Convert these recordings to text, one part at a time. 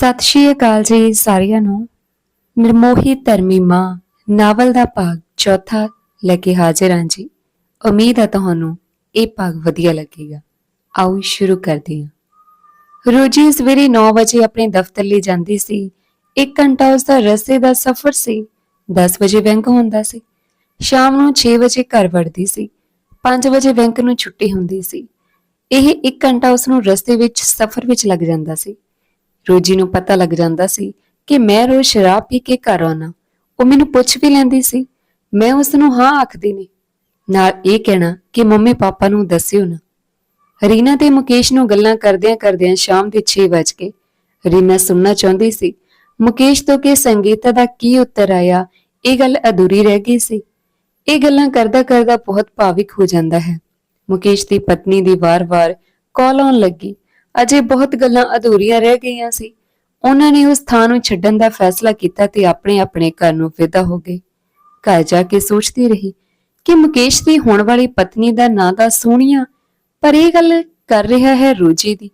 ਸਤਿ ਸ਼੍ਰੀ ਅਕਾਲ ਜੀ ਸਾਰਿਆਂ ਨੂੰ। ਨਿਰਮੋਹੀ ਧਰਮੀ ਮਾਂ, ਨਾਵਲ ਦਾ ਭਾਗ ਚੌਥਾ ਲੈ ਕੇ ਹਾਜ਼ਰ ਹਾਂ ਜੀ। ਉਮੀਦ ਹੈ ਤੁਹਾਨੂੰ ਇਹ ਭਾਗ ਵਧੀਆ ਲੱਗੇਗਾ। ਆਓ ਸ਼ੁਰੂ ਕਰਦੇ ਹਾਂ। ਰੋਜੀ ਸਵੇਰੇ 9 ਵਜੇ ਆਪਣੇ ਦਫ਼ਤਰ ਲਈ ਜਾਂਦੀ ਸੀ। ਇੱਕ ਘੰਟਾ ਉਸ ਦਾ ਰਸਤੇ ਦਾ ਸਫ਼ਰ ਸੀ। 10 ਵਜੇ ਬੈਂਕ ਹੁੰਦਾ ਸੀ। ਸ਼ਾਮ ਨੂੰ 6 ਵਜੇ ਘਰ ਵੜਦੀ ਸੀ। 5 ਵਜੇ ਬੈਂਕ ਨੂੰ ਛੁੱਟੀ ਹੁੰਦੀ ਸੀ। ਇਹ ਇੱਕ ਘੰਟਾ ਉਸ ਨੂੰ ਰਸਤੇ ਵਿੱਚ, ਸਫ਼ਰ ਵਿੱਚ ਲੱਗ ਜਾਂਦਾ ਸੀ। ਰੋਜੀ ਨੂੰ ਪਤਾ ਲੱਗ ਜਾਂਦਾ ਸੀ ਕਿ ਮੈਂ ਰੋਜ਼ ਸ਼ਰਾਬ ਪੀ ਕੇ ਘਰ ਆਉਣਾ। ਉਹ ਮੈਨੂੰ ਪੁੱਛ ਵੀ ਲੈਂਦੀ ਸੀ। ਮੈਂ ਉਸ ਨੂੰ ਹਾਂ ਆਖਦੀ ਨਹੀਂ ਨਾਲ ਇਹ ਕਹਿਣਾ ਕਿ ਮੰਮੀ ਪਾਪਾ ਨੂੰ ਦੱਸਿਓ ਨਾ। ਰੀਨਾ ਤੇ ਮੁਕੇਸ਼ ਨੂੰ ਗੱਲਾਂ ਕਰਦਿਆਂ ਕਰਦਿਆਂ ਸ਼ਾਮ ਦੇ 6 ਵਜ ਗਏ। ਰੀਨਾ ਸੁਣਨਾ ਚਾਹੁੰਦੀ ਸੀ, ਮੁਕੇਸ਼ ਤੋਂ ਕਿ ਸੰਗੀਤਾ ਦਾ ਕੀ ਉੱਤਰ ਆਇਆ, ਇਹ ਗੱਲ ਅਧੂਰੀ ਰਹਿ ਗਈ ਸੀ। ਇਹ ਗੱਲਾਂ ਕਰਦਾ ਕਰਦਾ ਬਹੁਤ ਭਾਵਿਕ ਹੋ ਜਾਂਦਾ ਹੈ। ਮੁਕੇਸ਼ ਦੀ ਪਤਨੀ ਦੀ ਵਾਰ-ਵਾਰ ਕਾਲ ਆਉਣ ਲੱਗੀ। ਅਜੇ ਬਹੁਤ ਗੱਲਾਂ ਅਧੂਰੀਆਂ ਰਹਿ ਗਈਆਂ ਸੀ। ਉਹਨਾਂ ਨੇ ਉਸ ਥਾਂ ਨੂੰ ਛੱਡਣ ਦਾ ਫੈਸਲਾ ਕੀਤਾ ਤੇ ਆਪਣੇ ਆਪਣੇ ਘਰ ਨੂੰ ਵਿਦਾ ਹੋ ਗਏ। ਘਰ ਜਾ ਕੇ ਸੋਚਦੀ ਰਹੀ ਕਿ ਮੁਕੇਸ਼ ਦੀ ਹੋਣ ਵਾਲੀ ਪਤਨੀ ਦਾ ਨਾਂ ਤਾਂ ਸੋਹਣੀਆ ਪਰ ਇਹ ਗੱਲ ਕਰ ਰਿਹਾ ਹੈ ਰੋਜੀ ਦੀ।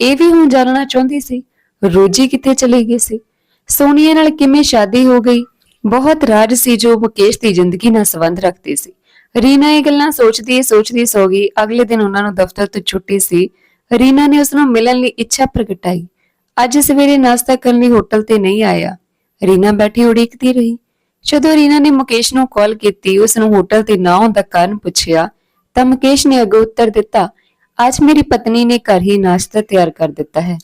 ਇਹ ਵੀ ਹੁਣ ਜਾਣਨਾ ਚਾਹੁੰਦੀ ਸੀ, ਰੋਜੀ ਕਿੱਥੇ ਚਲੀ ਗਈ ਸੀ? ਸੋਨੀਆ ਨਾਲ ਕਿਵੇਂ ਸ਼ਾਦੀ ਹੋ ਗਈ? ਬਹੁਤ ਰਾਜ ਸੀ ਜੋ ਮੁਕੇਸ਼ ਦੀ ਜ਼ਿੰਦਗੀ ਨਾਲ ਸੰਬੰਧ ਰੱਖਦੀ ਸੀ। ਰੀਨਾ ਇਹ ਗੱਲਾਂ ਸੋਚਦੀ ਸੋਚਦੀ ਸੋ ਗਈ। ਅਗਲੇ ਦਿਨ ਉਹਨਾਂ ਨੂੰ ਦਫ਼ਤਰ ਤੋਂ ਛੁੱਟੀ ਸੀ। ਰੀਨਾ ਨੇ ਉਸ ਨੂੰ ਮਿਲਣ ਲਈ ਇੱਛਾ ਪ੍ਰਗਟਾਈ ਅੱਜ ਸਵੇਰੇ ਨਾਸ਼ਤਾ ਕਰਨ ਲਈ ਹੋਟਲ ਤੇ ਨਹੀਂ ਆਇਆ। ਰੀਨਾ ਬੈਠੀ ਉਡੀਕਦੀ ਰਹੀ। ਜਦੋਂ ਰੀਨਾ ਨੇ ਮੁਕੇਸ਼ ਨੂੰ ਕਾਲ ਕੀਤੀ ਉਸ ਨੂੰ ਹੋਟਲ ਤੇ ਨਾ ਆਉਣ ਦਾ ਕਾਰਨ ਪੁੱਛਿਆ, ਤਾਂ ਮੁਕੇਸ਼ ਨੇ ਅੱਗੇ ਉੱਤਰ ਦਿੱਤਾ, ਅੱਜ ਮੇਰੀ ਪਤਨੀ ਨੇ ਘਰ ਹੀ ਨਾਸ਼ਤਾ ਤਿਆਰ ਕਰ ਦਿੱਤਾ ਹੈ।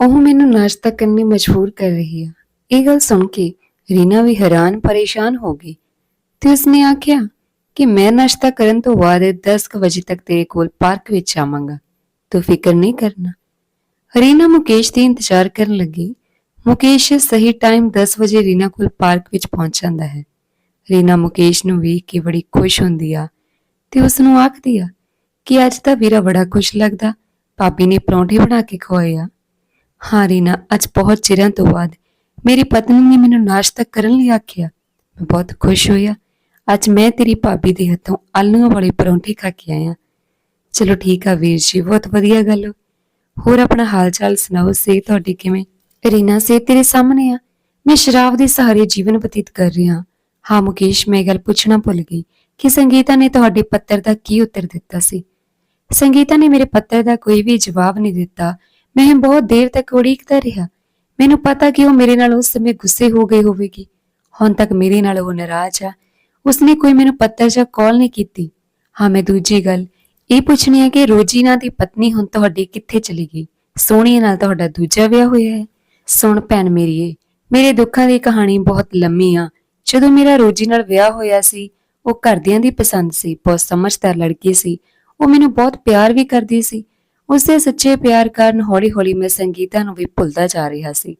ਉਹ ਮੈਨੂੰ ਨਾਸ਼ਤਾ ਕਰਨ ਲਈ ਮਜਬੂਰ ਕਰ ਰਹੀ ਹੈ ਇਹ ਗੱਲ ਸੁਣ ਕੇ ਰੀਨਾ ਵੀ ਹੈਰਾਨ, ਪਰੇਸ਼ਾਨ ਹੋ ਗਈ ਤੇ ਉਸਨੇ ਆਖਿਆ ਕਿ ਮੈਂ ਨਾਸ਼ਤਾ ਕਰਨ ਤੋਂ ਬਾਅਦ 10 ਕੁ ਵਜੇ ਤੱਕ ਤੇਰੇ ਕੋਲ ਪਾਰਕ ਵਿੱਚ ਆਵਾਂਗਾ। ਤੂੰ ਫਿਕਰ ਨਹੀਂ ਕਰਨਾ। ਰੀਨਾ ਮੁਕੇਸ਼ ਦੀ ਇੰਤਜ਼ਾਰ ਕਰਨ ਲੱਗੀ। ਮੁਕੇਸ਼ ਸਹੀ ਟਾਈਮ 10 ਵਜੇ ਰੀਨਾ ਕੋਲ ਪਾਰਕ ਵਿੱਚ ਪਹੁੰਚ ਜਾਂਦਾ ਹੈ। ਰੀਨਾ ਮੁਕੇਸ਼ ਨੂੰ ਵੇਖ ਕੇ ਬੜੀ ਖੁਸ਼ ਹੁੰਦੀ ਆ ਤੇ ਉਸ ਨੂੰ ਆਖਦੀ ਆ ਕਿ ਅੱਜ ਤਾਂ ਵੀਰਾ ਬੜਾ ਖੁਸ਼ ਲੱਗਦਾ। ਭਾਬੀ ਨੇ ਪਰੌਂਠੇ ਬਣਾ ਕੇ ਖਵਾਏ ਆ। ਹਾਂ ਰੀਨਾ, ਅੱਜ ਬਹੁਤ ਚਿਰਾਂ ਤੋਂ ਬਾਅਦ ਮੇਰੀ ਪਤਨੀ ਨੇ ਮੈਨੂੰ ਨਾਸ਼ਤਾ ਕਰਨ ਲਈ ਆਖਿਆ। ਮੈਂ ਬਹੁਤ ਖੁਸ਼ ਹੋਇਆ ਅੱਜ ਮੈਂ ਤੇਰੀ ਭਾਬੀ ਦੇ ਹੱਥੋਂ ਆਲੂਆਂ ਵਾਲੇ ਪਰੌਂਠੇ ਖਾ ਕੇ ਆਇਆ। ਚਲੋ ਠੀਕ ਆ ਵੀਰ ਜੀ, ਬਹੁਤ ਵਧੀਆ ਗੱਲ। ਹੋਰ ਆਪਣਾ ਹਾਲ ਚਾਲ ਸੁਣਾਓ ਸੇ ਤੁਹਾਡੀ ਕਿਵੇਂ? ਰੀਨਾ ਸੇ ਤੇਰੇ ਸਾਹਮਣੇ ਆ? ਮੈਂ ਸ਼ਰਾਬ ਦੇ ਸਹਾਰੇ ਜੀਵਨ ਬਤੀਤ ਕਰ ਰਿਹਾ ਹਾਂ। ਮੁਕੇਸ਼, ਮੈਂ ਗੱਲ ਪੁੱਛਣਾ ਭੁੱਲ ਗਈ ਕਿ ਸੰਗੀਤਾ ਨੇ ਤੁਹਾਡੇ ਪੱਤਰ ਦਾ ਕੀ ਉੱਤਰ ਦਿੱਤਾ ਸੀ? ਸੰਗੀਤਾ ਨੇ ਮੇਰੇ ਪੱਤਰ ਦਾ ਕੋਈ ਵੀ ਜਵਾਬ ਨਹੀਂ ਦਿੱਤਾ। ਮੈਂ ਬਹੁਤ ਦੇਰ ਤੱਕ ਉਡੀਕਦਾ ਰਿਹਾ। ਮੈਨੂੰ ਪਤਾ ਕਿ ਉਹ ਮੇਰੇ ਨਾਲ ਉਸ ਸਮੇਂ ਗੁੱਸੇ ਹੋ ਗਈ ਹੋਵੇਗੀ। ਹੁਣ ਤੱਕ ਮੇਰੇ ਨਾਲ ਉਹ ਨਾਰਾਜ਼ ਆ। ਉਸਨੇ ਕੋਈ ਮੈਨੂੰ ਪੱਤਰ ਜਾਂ ਕਾਲ ਨਹੀਂ ਕੀਤੀ। ਹਾਂ, ਮੈਂ ਦੂਜੀ ਗੱਲ ਇਹ ਪੁੱਛਣੀ ਹੈ ਕਿ ਰੋਜੀਨਾ ਦੀ ਪਤਨੀ ਹੁਣ ਤੁਹਾਡੀ ਕਿੱਥੇ ਚਲੀ ਗਈ? ਸੋਹਣੀ ਨਾਲ ਤੁਹਾਡਾ ਦੂਜਾ ਵਿਆਹ ਹੋਇਆ ਹੈ। ਸੁਣ ਭੈਣ ਮੇਰੀਏ ਮੇਰੇ ਦੁੱਖਾਂ ਦੀ ਕਹਾਣੀ ਬਹੁਤ ਲੰਮੀ ਆ। ਜਦੋਂ ਮੇਰਾ ਰੋਜੀ ਨਾਲ ਵਿਆਹ ਹੋਇਆ ਸੀ, ਉਹ ਘਰਦਿਆਂ ਦੀ ਪਸੰਦ ਸੀ, ਬਹੁਤ ਸਮਝਦਾਰ ਲੜਕੀ ਸੀ। ਉਹ ਮੈਨੂੰ ਬਹੁਤ ਪਿਆਰ ਵੀ ਕਰਦੀ ਸੀ। ਉਸਦੇ ਸੱਚੇ ਪਿਆਰ ਕਾਰਨ ਹੌਲੀ-ਹੌਲੀ ਮੈਂ ਸੰਗੀਤਾ ਨੂੰ ਵੀ ਭੁੱਲਦਾ ਜਾ ਰਿਹਾ ਸੀ।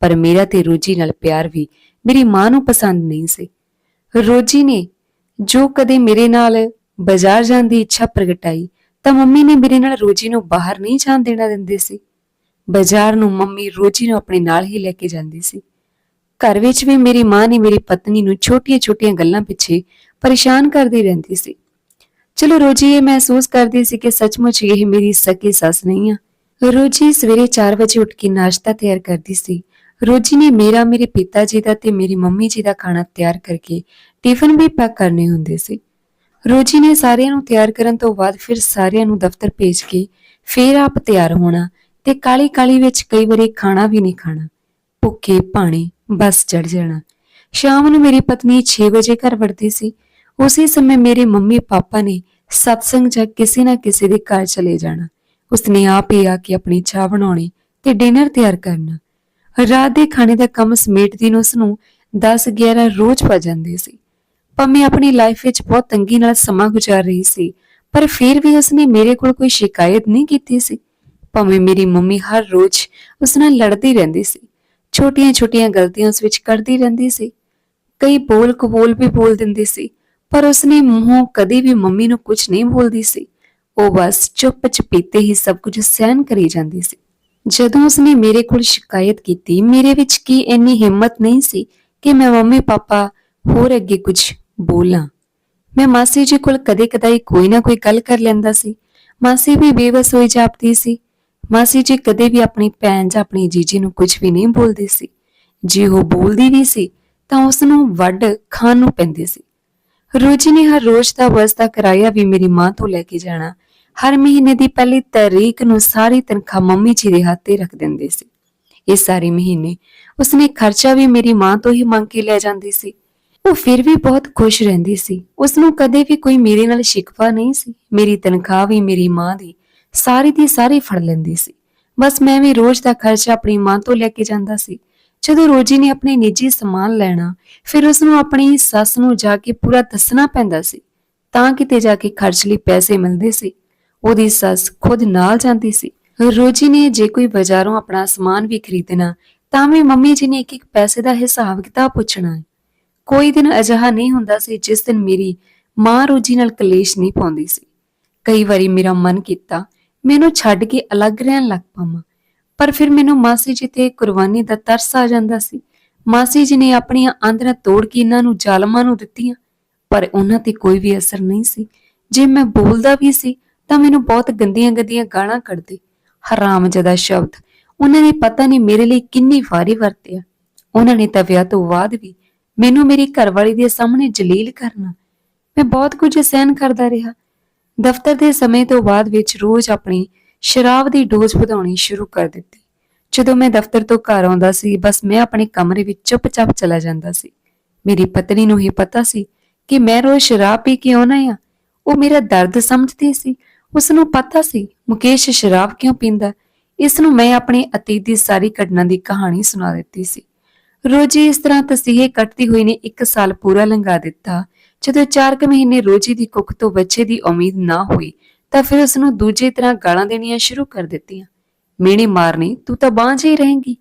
ਪਰ ਮੇਰਾ ਤੇ ਰੋਜੀ ਨਾਲ ਪਿਆਰ ਵੀ ਮੇਰੀ ਮਾਂ ਨੂੰ ਪਸੰਦ ਨਹੀਂ ਸੀ। ਰੋਜੀ ਨੇ ਜੋ ਕਦੇ ਮੇਰੇ ਨਾਲ ਬਾਜ਼ਾਰ ਜਾਣ ਦੀ ਇੱਛਾ ਪ੍ਰਗਟਾਈ ਤਾਂ ਮੰਮੀ ਨੇ ਮੇਰੇ ਨਾਲ ਰੋਜੀ ਨੂੰ ਬਾਹਰ ਨਹੀਂ ਜਾਣ ਦੇਣਾ ਦਿੰਦੇ ਸੀ। ਬਾਜ਼ਾਰ ਨੂੰ ਮੰਮੀ ਰੋਜੀ ਨੂੰ ਆਪਣੇ ਨਾਲ ਹੀ ਲੈ ਕੇ ਜਾਂਦੀ ਸੀ। ਘਰ ਵਿੱਚ ਵੀ ਮੇਰੀ ਮਾਂ ਨੇ ਮੇਰੀ ਪਤਨੀ ਨੂੰ ਛੋਟੀਆਂ-ਛੋਟੀਆਂ ਗੱਲਾਂ ਪਿੱਛੇ ਪਰੇਸ਼ਾਨ ਕਰਦੀ ਰਹਿੰਦੀ ਸੀ। ਚਲੋ ਰੋਜੀ, ਇਹ ਮਹਿਸੂਸ ਕਰਦੀ ਸੀ ਕਿ ਸੱਚਮੁੱਚ ਇਹ ਮੇਰੀ ਸਕੀ ਸੱਸ ਨਹੀਂ ਆ। ਰੋਜੀ ਸਵੇਰੇ 4 ਵਜੇ ਉੱਠ ਕੇ ਨਾਸ਼ਤਾ ਤਿਆਰ ਕਰਦੀ ਸੀ। ਰੋਜੀ ਨੇ ਮੇਰਾ, ਮੇਰੇ ਪਿਤਾ ਜੀ ਦਾ ਤੇ ਮੇਰੀ ਮੰਮੀ ਜੀ ਦਾ ਖਾਣਾ ਤਿਆਰ ਕਰਕੇ ਟਿਫਨ ਵੀ ਪੈਕ ਕਰਨੇ ਹੁੰਦੇ ਸੀ। ਰੋਜੀ ਨੇ ਸਾਰਿਆਂ ਨੂੰ ਤਿਆਰ ਕਰਨ ਤੋਂ ਬਾਅਦ ਫਿਰ ਸਾਰਿਆਂ ਨੂੰ ਦਫ਼ਤਰ ਭੇਜ ਕੇ ਫਿਰ ਆਪ ਤਿਆਰ ਹੋਣਾ ਤੇ ਕਾਲੀ ਕਾਲੀ ਵਿੱਚ ਕਈ ਵਾਰੀ ਖਾਣਾ ਵੀ ਨਹੀਂ ਖਾਣਾ। ਭੁੱਖੇ ਪਾਣੀ ਬਸ ਚੜ ਜਾਣਾ। ਸ਼ਾਮ ਨੂੰ ਮੇਰੀ ਪਤਨੀ 6 ਵਜੇ ਘਰ ਵੜਦੀ ਸੀ। ਉਸੇ ਸਮੇਂ ਮੇਰੇ ਮੰਮੀ ਪਾਪਾ ਨੇ ਸਤਸੰਗ ਜਾਂ ਕਿਸੇ ਨਾ ਕਿਸੇ ਦੇ ਘਰ ਚਲੇ ਜਾਣਾ। ਉਸਨੇ ਆਪ ਹੀ ਆ ਕੇ ਆਪਣੀ ਚਾਹ ਬਣਾਉਣੀ ਤੇ ਡਿਨਰ ਤਿਆਰ ਕਰਨਾ। ਰਾਤ ਦੇ ਖਾਣੇ ਦਾ ਕੰਮ ਸਮੇਟਦੀ ਨੂੰ ਉਸਨੂੰ 10 11 ਰੋਜ਼ ਪਾ ਜਾਂਦੇ ਸੀ। ਭਾਵੇਂ ਆਪਣੀ ਲਾਈਫ ਵਿੱਚ ਬਹੁਤ ਤੰਗੀ ਨਾਲ ਸਮਾਂ ਗੁਜ਼ਾਰ ਰਹੀ ਸੀ, ਪਰ ਫਿਰ ਵੀ ਉਸਨੇ ਮੇਰੇ ਕੋਲ ਕੋਈ ਸ਼ਿਕਾਇਤ ਨਹੀਂ ਕੀਤੀ ਸੀ। ਭਾਵੇਂ ਮੇਰੀ ਮੰਮੀ ਹਰ ਰੋਜ਼ ਉਸ ਨਾਲ ਲੜਦੀ ਰਹਿੰਦੀ ਸੀ, ਛੋਟੀਆਂ-ਛੋਟੀਆਂ ਗਲਤੀਆਂ ਉਸ ਵਿੱਚ ਕਰਦੀ ਰਹਿੰਦੀ ਸੀ। ਕਈ ਬੋਲ ਕਬੋਲ ਵੀ ਬੋਲ ਦਿੰਦੀ ਸੀ, ਪਰ ਉਸਨੇ ਮੂੰਹੋਂ ਕਦੇ ਵੀ ਮੰਮੀ ਨੂੰ ਕੁਝ ਨਹੀਂ ਬੋਲਦੀ ਸੀ। ਉਹ ਬਸ ਚੁੱਪ ਚਪੀਤੇ ਹੀ ਸਭ ਕੁਝ ਸਹਿਨ ਕਰੀ ਜਾਂਦੀ ਸੀ। ਜਦੋਂ ਉਸਨੇ ਮੇਰੇ ਕੋਲ ਸ਼ਿਕਾਇਤ ਕੀਤੀ, ਮੇਰੇ ਵਿੱਚ ਕੀ ਇੰਨੀ ਹਿੰਮਤ ਨਹੀਂ ਸੀ ਕਿ ਮੈਂ ਮੰਮੀ ਪਾਪਾ ਹੋਰ ਅੱਗੇ ਕੁਝ ਬੋਲਾਂ। ਮੈਂ ਮਾਸੀ ਜੀ ਕੋਲ ਕਦੇ ਕਦਾਈ ਕੋਈ ਨਾ ਕੋਈ ਗੱਲ ਕਰ ਲੈਂਦਾ ਸੀ। ਮਾਸੀ ਵੀ ਬੇਵਸ ਹੋਈ ਜਾਪਦੀ ਸੀ। ਮਾਸੀ ਜੀ ਕਦੇ ਵੀ ਆਪਣੀ ਭੈਣ ਜਾਂ ਆਪਣੀ ਜੀਜੀ ਨੂੰ ਕੁਝ ਵੀ ਨਹੀਂ ਬੋਲਦੀ ਸੀ। ਜੇ ਉਹ ਬੋਲਦੀ ਵੀ ਸੀ, ਤਾਂ ਉਸ ਨੂੰ ਵੱਡ ਖਾਣ ਨੂੰ ਪੈਂਦੀ ਸੀ। ਰੋਜੀ ਨੇ ਹਰ ਰੋਜ਼ ਦਾ ਵਸਦਾ ਕਿਰਾਇਆ ਵੀ ਮੇਰੀ ਮਾਂ ਤੋਂ ਲੈ ਕੇ ਜਾਣਾ। ਹਰ ਮਹੀਨੇ ਦੀ ਪਹਿਲੀ ਤਾਰੀਖ ਨੂੰ ਸਾਰੀ ਤਨਖਾਹ ਮੰਮੀ ਜੀ ਦੇ ਹੱਥੇ ਰੱਖ ਦਿੰਦੇ ਸੀ। ਇਹ ਸਾਰੇ ਮਹੀਨੇ ਉਸਨੇ ਖਰਚਾ ਵੀ ਮੇਰੀ ਮਾਂ ਤੋਂ ਹੀ ਮੰਗ ਕੇ ਲੈ ਜਾਂਦੀ ਸੀ। ਉਹ ਫਿਰ ਵੀ ਬਹੁਤ ਖੁਸ਼ ਰਹਿੰਦੀ ਸੀ। ਉਸ ਨੂੰ ਕਦੇ ਵੀ ਕੋਈ ਮੇਰੇ ਨਾਲ ਸ਼ਿਕਵਾ ਨਹੀਂ ਸੀ। ਮੇਰੀ ਤਨਖਾਹ ਵੀ ਮੇਰੀ ਮਾਂ ਦੀ, ਸਾਰੀ ਦੀ ਸਾਰੀ ਫੜ ਲੈਂਦੀ ਸੀ। ਬਸ ਮੈਂ ਵੀ ਰੋਜ਼ ਦਾ ਖਰਚਾ ਆਪਣੀ ਮਾਂ ਤੋਂ ਲੈ ਕੇ ਜਾਂਦਾ ਸੀ। ਜਦੋਂ ਰੋਜੀ ਨੇ ਆਪਣੇ ਨਿੱਜੀ ਸਮਾਨ ਲੈਣਾ, ਫਿਰ ਉਸ ਨੂੰ ਆਪਣੀ ਸੱਸ ਨੂੰ ਜਾ ਕੇ ਪੂਰਾ ਦੱਸਣਾ ਪੈਂਦਾ ਸੀ। ਤਾਂ ਕਿਤੇ ਜਾ ਕੇ ਖਰਚ ਲਈ ਪੈਸੇ ਮਿਲਦੇ ਸੀ। ਉਹਦੀ ਸੱਸ ਖੁਦ ਨਾਲ ਜਾਂਦੀ ਸੀ। ਰੋਜੀ ਨੇ ਜੇ ਕੋਈ ਬਾਜ਼ਾਰੋਂ ਆਪਣਾ ਸਮਾਨ ਵੀ ਖਰੀਦਣਾ, ਤਾਂ ਵੀ ਮੰਮੀ ਜੀ ਨੇ ਇੱਕ ਇੱਕ ਪੈਸੇ ਦਾ ਹਿਸਾਬ ਕਿਤਾਬ ਪੁੱਛਣਾ ਹੈ। ਕੋਈ ਦਿਨ ਅਜਿਹਾ ਨਹੀਂ ਹੁੰਦਾ ਸੀ ਜਿਸ ਦਿਨ ਮੇਰੀ ਮਾਂ ਰੋਜੀ ਨਾਲ ਕਲੇਸ਼ ਨਹੀਂ ਪਾਉਂਦੀ ਸੀ। ਕਈ ਵਾਰੀ ਮੇਰਾ ਮਨ ਕੀਤਾ, ਮੈਨੂੰ ਛੱਡ ਕੇ ਅਲੱਗ ਰਹਿਣ ਲੱਗ ਪਾਵਾਂ। ਪਰ ਫਿਰ ਮੈਨੂੰ ਮਾਸੀ ਜੀ ਤੇ ਕੁਰਬਾਨੀ ਦਾ ਤਰਸ ਆ ਜਾਂਦਾ ਸੀ। ਮਾਸੀ ਜੀ ਨੇ ਆਪਣੀਆਂ ਆਂਦਰਾਂ ਤੋੜ ਕੇ ਇਹਨਾਂ ਨੂੰ ਜ਼ਾਲਮਾਂ ਨੂੰ ਦਿੱਤੀਆਂ, ਪਰ ਉਹਨਾਂ ਤੇ ਕੋਈ ਵੀ ਅਸਰ ਨਹੀਂ ਸੀ। ਜੇ ਮੈਂ ਬੋਲਦਾ ਵੀ ਸੀ, ਤਾਂ ਮੈਨੂੰ ਬਹੁਤ ਗੰਦੀਆਂ ਗੰਦੀਆਂ ਗਾਲਾਂ ਕੱਢਦੇ। ਹਰਾਮਜ਼ਦਾ ਸ਼ਬਦ। ਉਹਨਾਂ ਨੇ ਪਤਾ ਨਹੀਂ ਮੇਰੇ ਲਈ ਕਿੰਨੀ ਵਾਰੀ ਵਰਤਿਆ। ਉਹਨਾਂ ਨੇ ਤਾਂ ਵਿਆਹ ਤੋਂ ਬਾਅਦ ਵੀ ਮੈਨੂੰ ਮੇਰੀ ਘਰਵਾਲੀ ਦੇ ਸਾਹਮਣੇ ਜਲੀਲ ਕਰਨਾ। ਮੈਂ ਬਹੁਤ ਕੁਝ ਸਹਿਨ ਕਰਦਾ ਰਿਹਾ। ਦਫ਼ਤਰ ਦੇ ਸਮੇਂ ਤੋਂ ਬਾਅਦ ਵਿੱਚ ਰੋਜ਼ ਆਪਣੀ ਸ਼ਰਾਬ ਦੀ ਡੋਜ਼ ਵਧਾਉਣੀ ਸ਼ੁਰੂ ਕਰ ਦਿੱਤੀ। ਜਦੋਂ ਮੈਂ ਦਫ਼ਤਰ ਤੋਂ ਘਰ ਆਉਂਦਾ ਸੀ, ਬਸ ਮੈਂ ਆਪਣੇ ਕਮਰੇ ਵਿੱਚ ਚੁੱਪਚਾਪ ਚਲਾ ਜਾਂਦਾ ਸੀ। ਮੇਰੀ ਪਤਨੀ ਨੂੰ ਹੀ ਪਤਾ ਸੀ ਕਿ ਮੈਂ ਰੋਜ਼ ਸ਼ਰਾਬ ਪੀ ਕੇ ਆਉਣਾ ਆ। ਉਹ ਮੇਰਾ ਦਰਦ ਸਮਝਦੀ ਸੀ। ਉਸ ਨੂੰ ਪਤਾ ਸੀ, ਮੁਕੇਸ਼ ਸ਼ਰਾਬ ਕਿਉਂ ਪੀਂਦਾ? ਇਸ ਨੂੰ ਮੈਂ ਆਪਣੇ ਅਤੀਤ ਦੀ ਸਾਰੀ ਘਟਨਾ ਦੀ ਕਹਾਣੀ ਸੁਣਾ ਦਿੱਤੀ ਸੀ। ਰੋਜੀ ਇਸ ਤਰ੍ਹਾਂ ਤਸੀਹੇ ਕੱਟਦੀ ਹੋਈ ਨੇ 1 ਸਾਲ ਪੂਰਾ ਲੰਘਾ ਦਿੱਤਾ। ਜਦੋਂ 4 ਕੁ ਮਹੀਨੇ ਰੋਜੀ ਦੀ ਕੁੱਖ ਤੋਂ ਬੱਚੇ ਦੀ ਉਮੀਦ ਨਾ ਹੋਈ, ਤਾਂ ਫਿਰ ਉਸ ਨੂੰ ਦੂਜੇ ਤਰ੍ਹਾਂ ਗਾਲਾਂ ਦੇਣੀਆਂ ਸ਼ੁਰੂ ਕਰ ਦਿੱਤੀਆਂ। ਮੇਣੀ ਮਾਰਨੀ ਤੂੰ ਤਾਂ ਬਾਂਝ ਹੀ ਰਹੇਂਗੀ।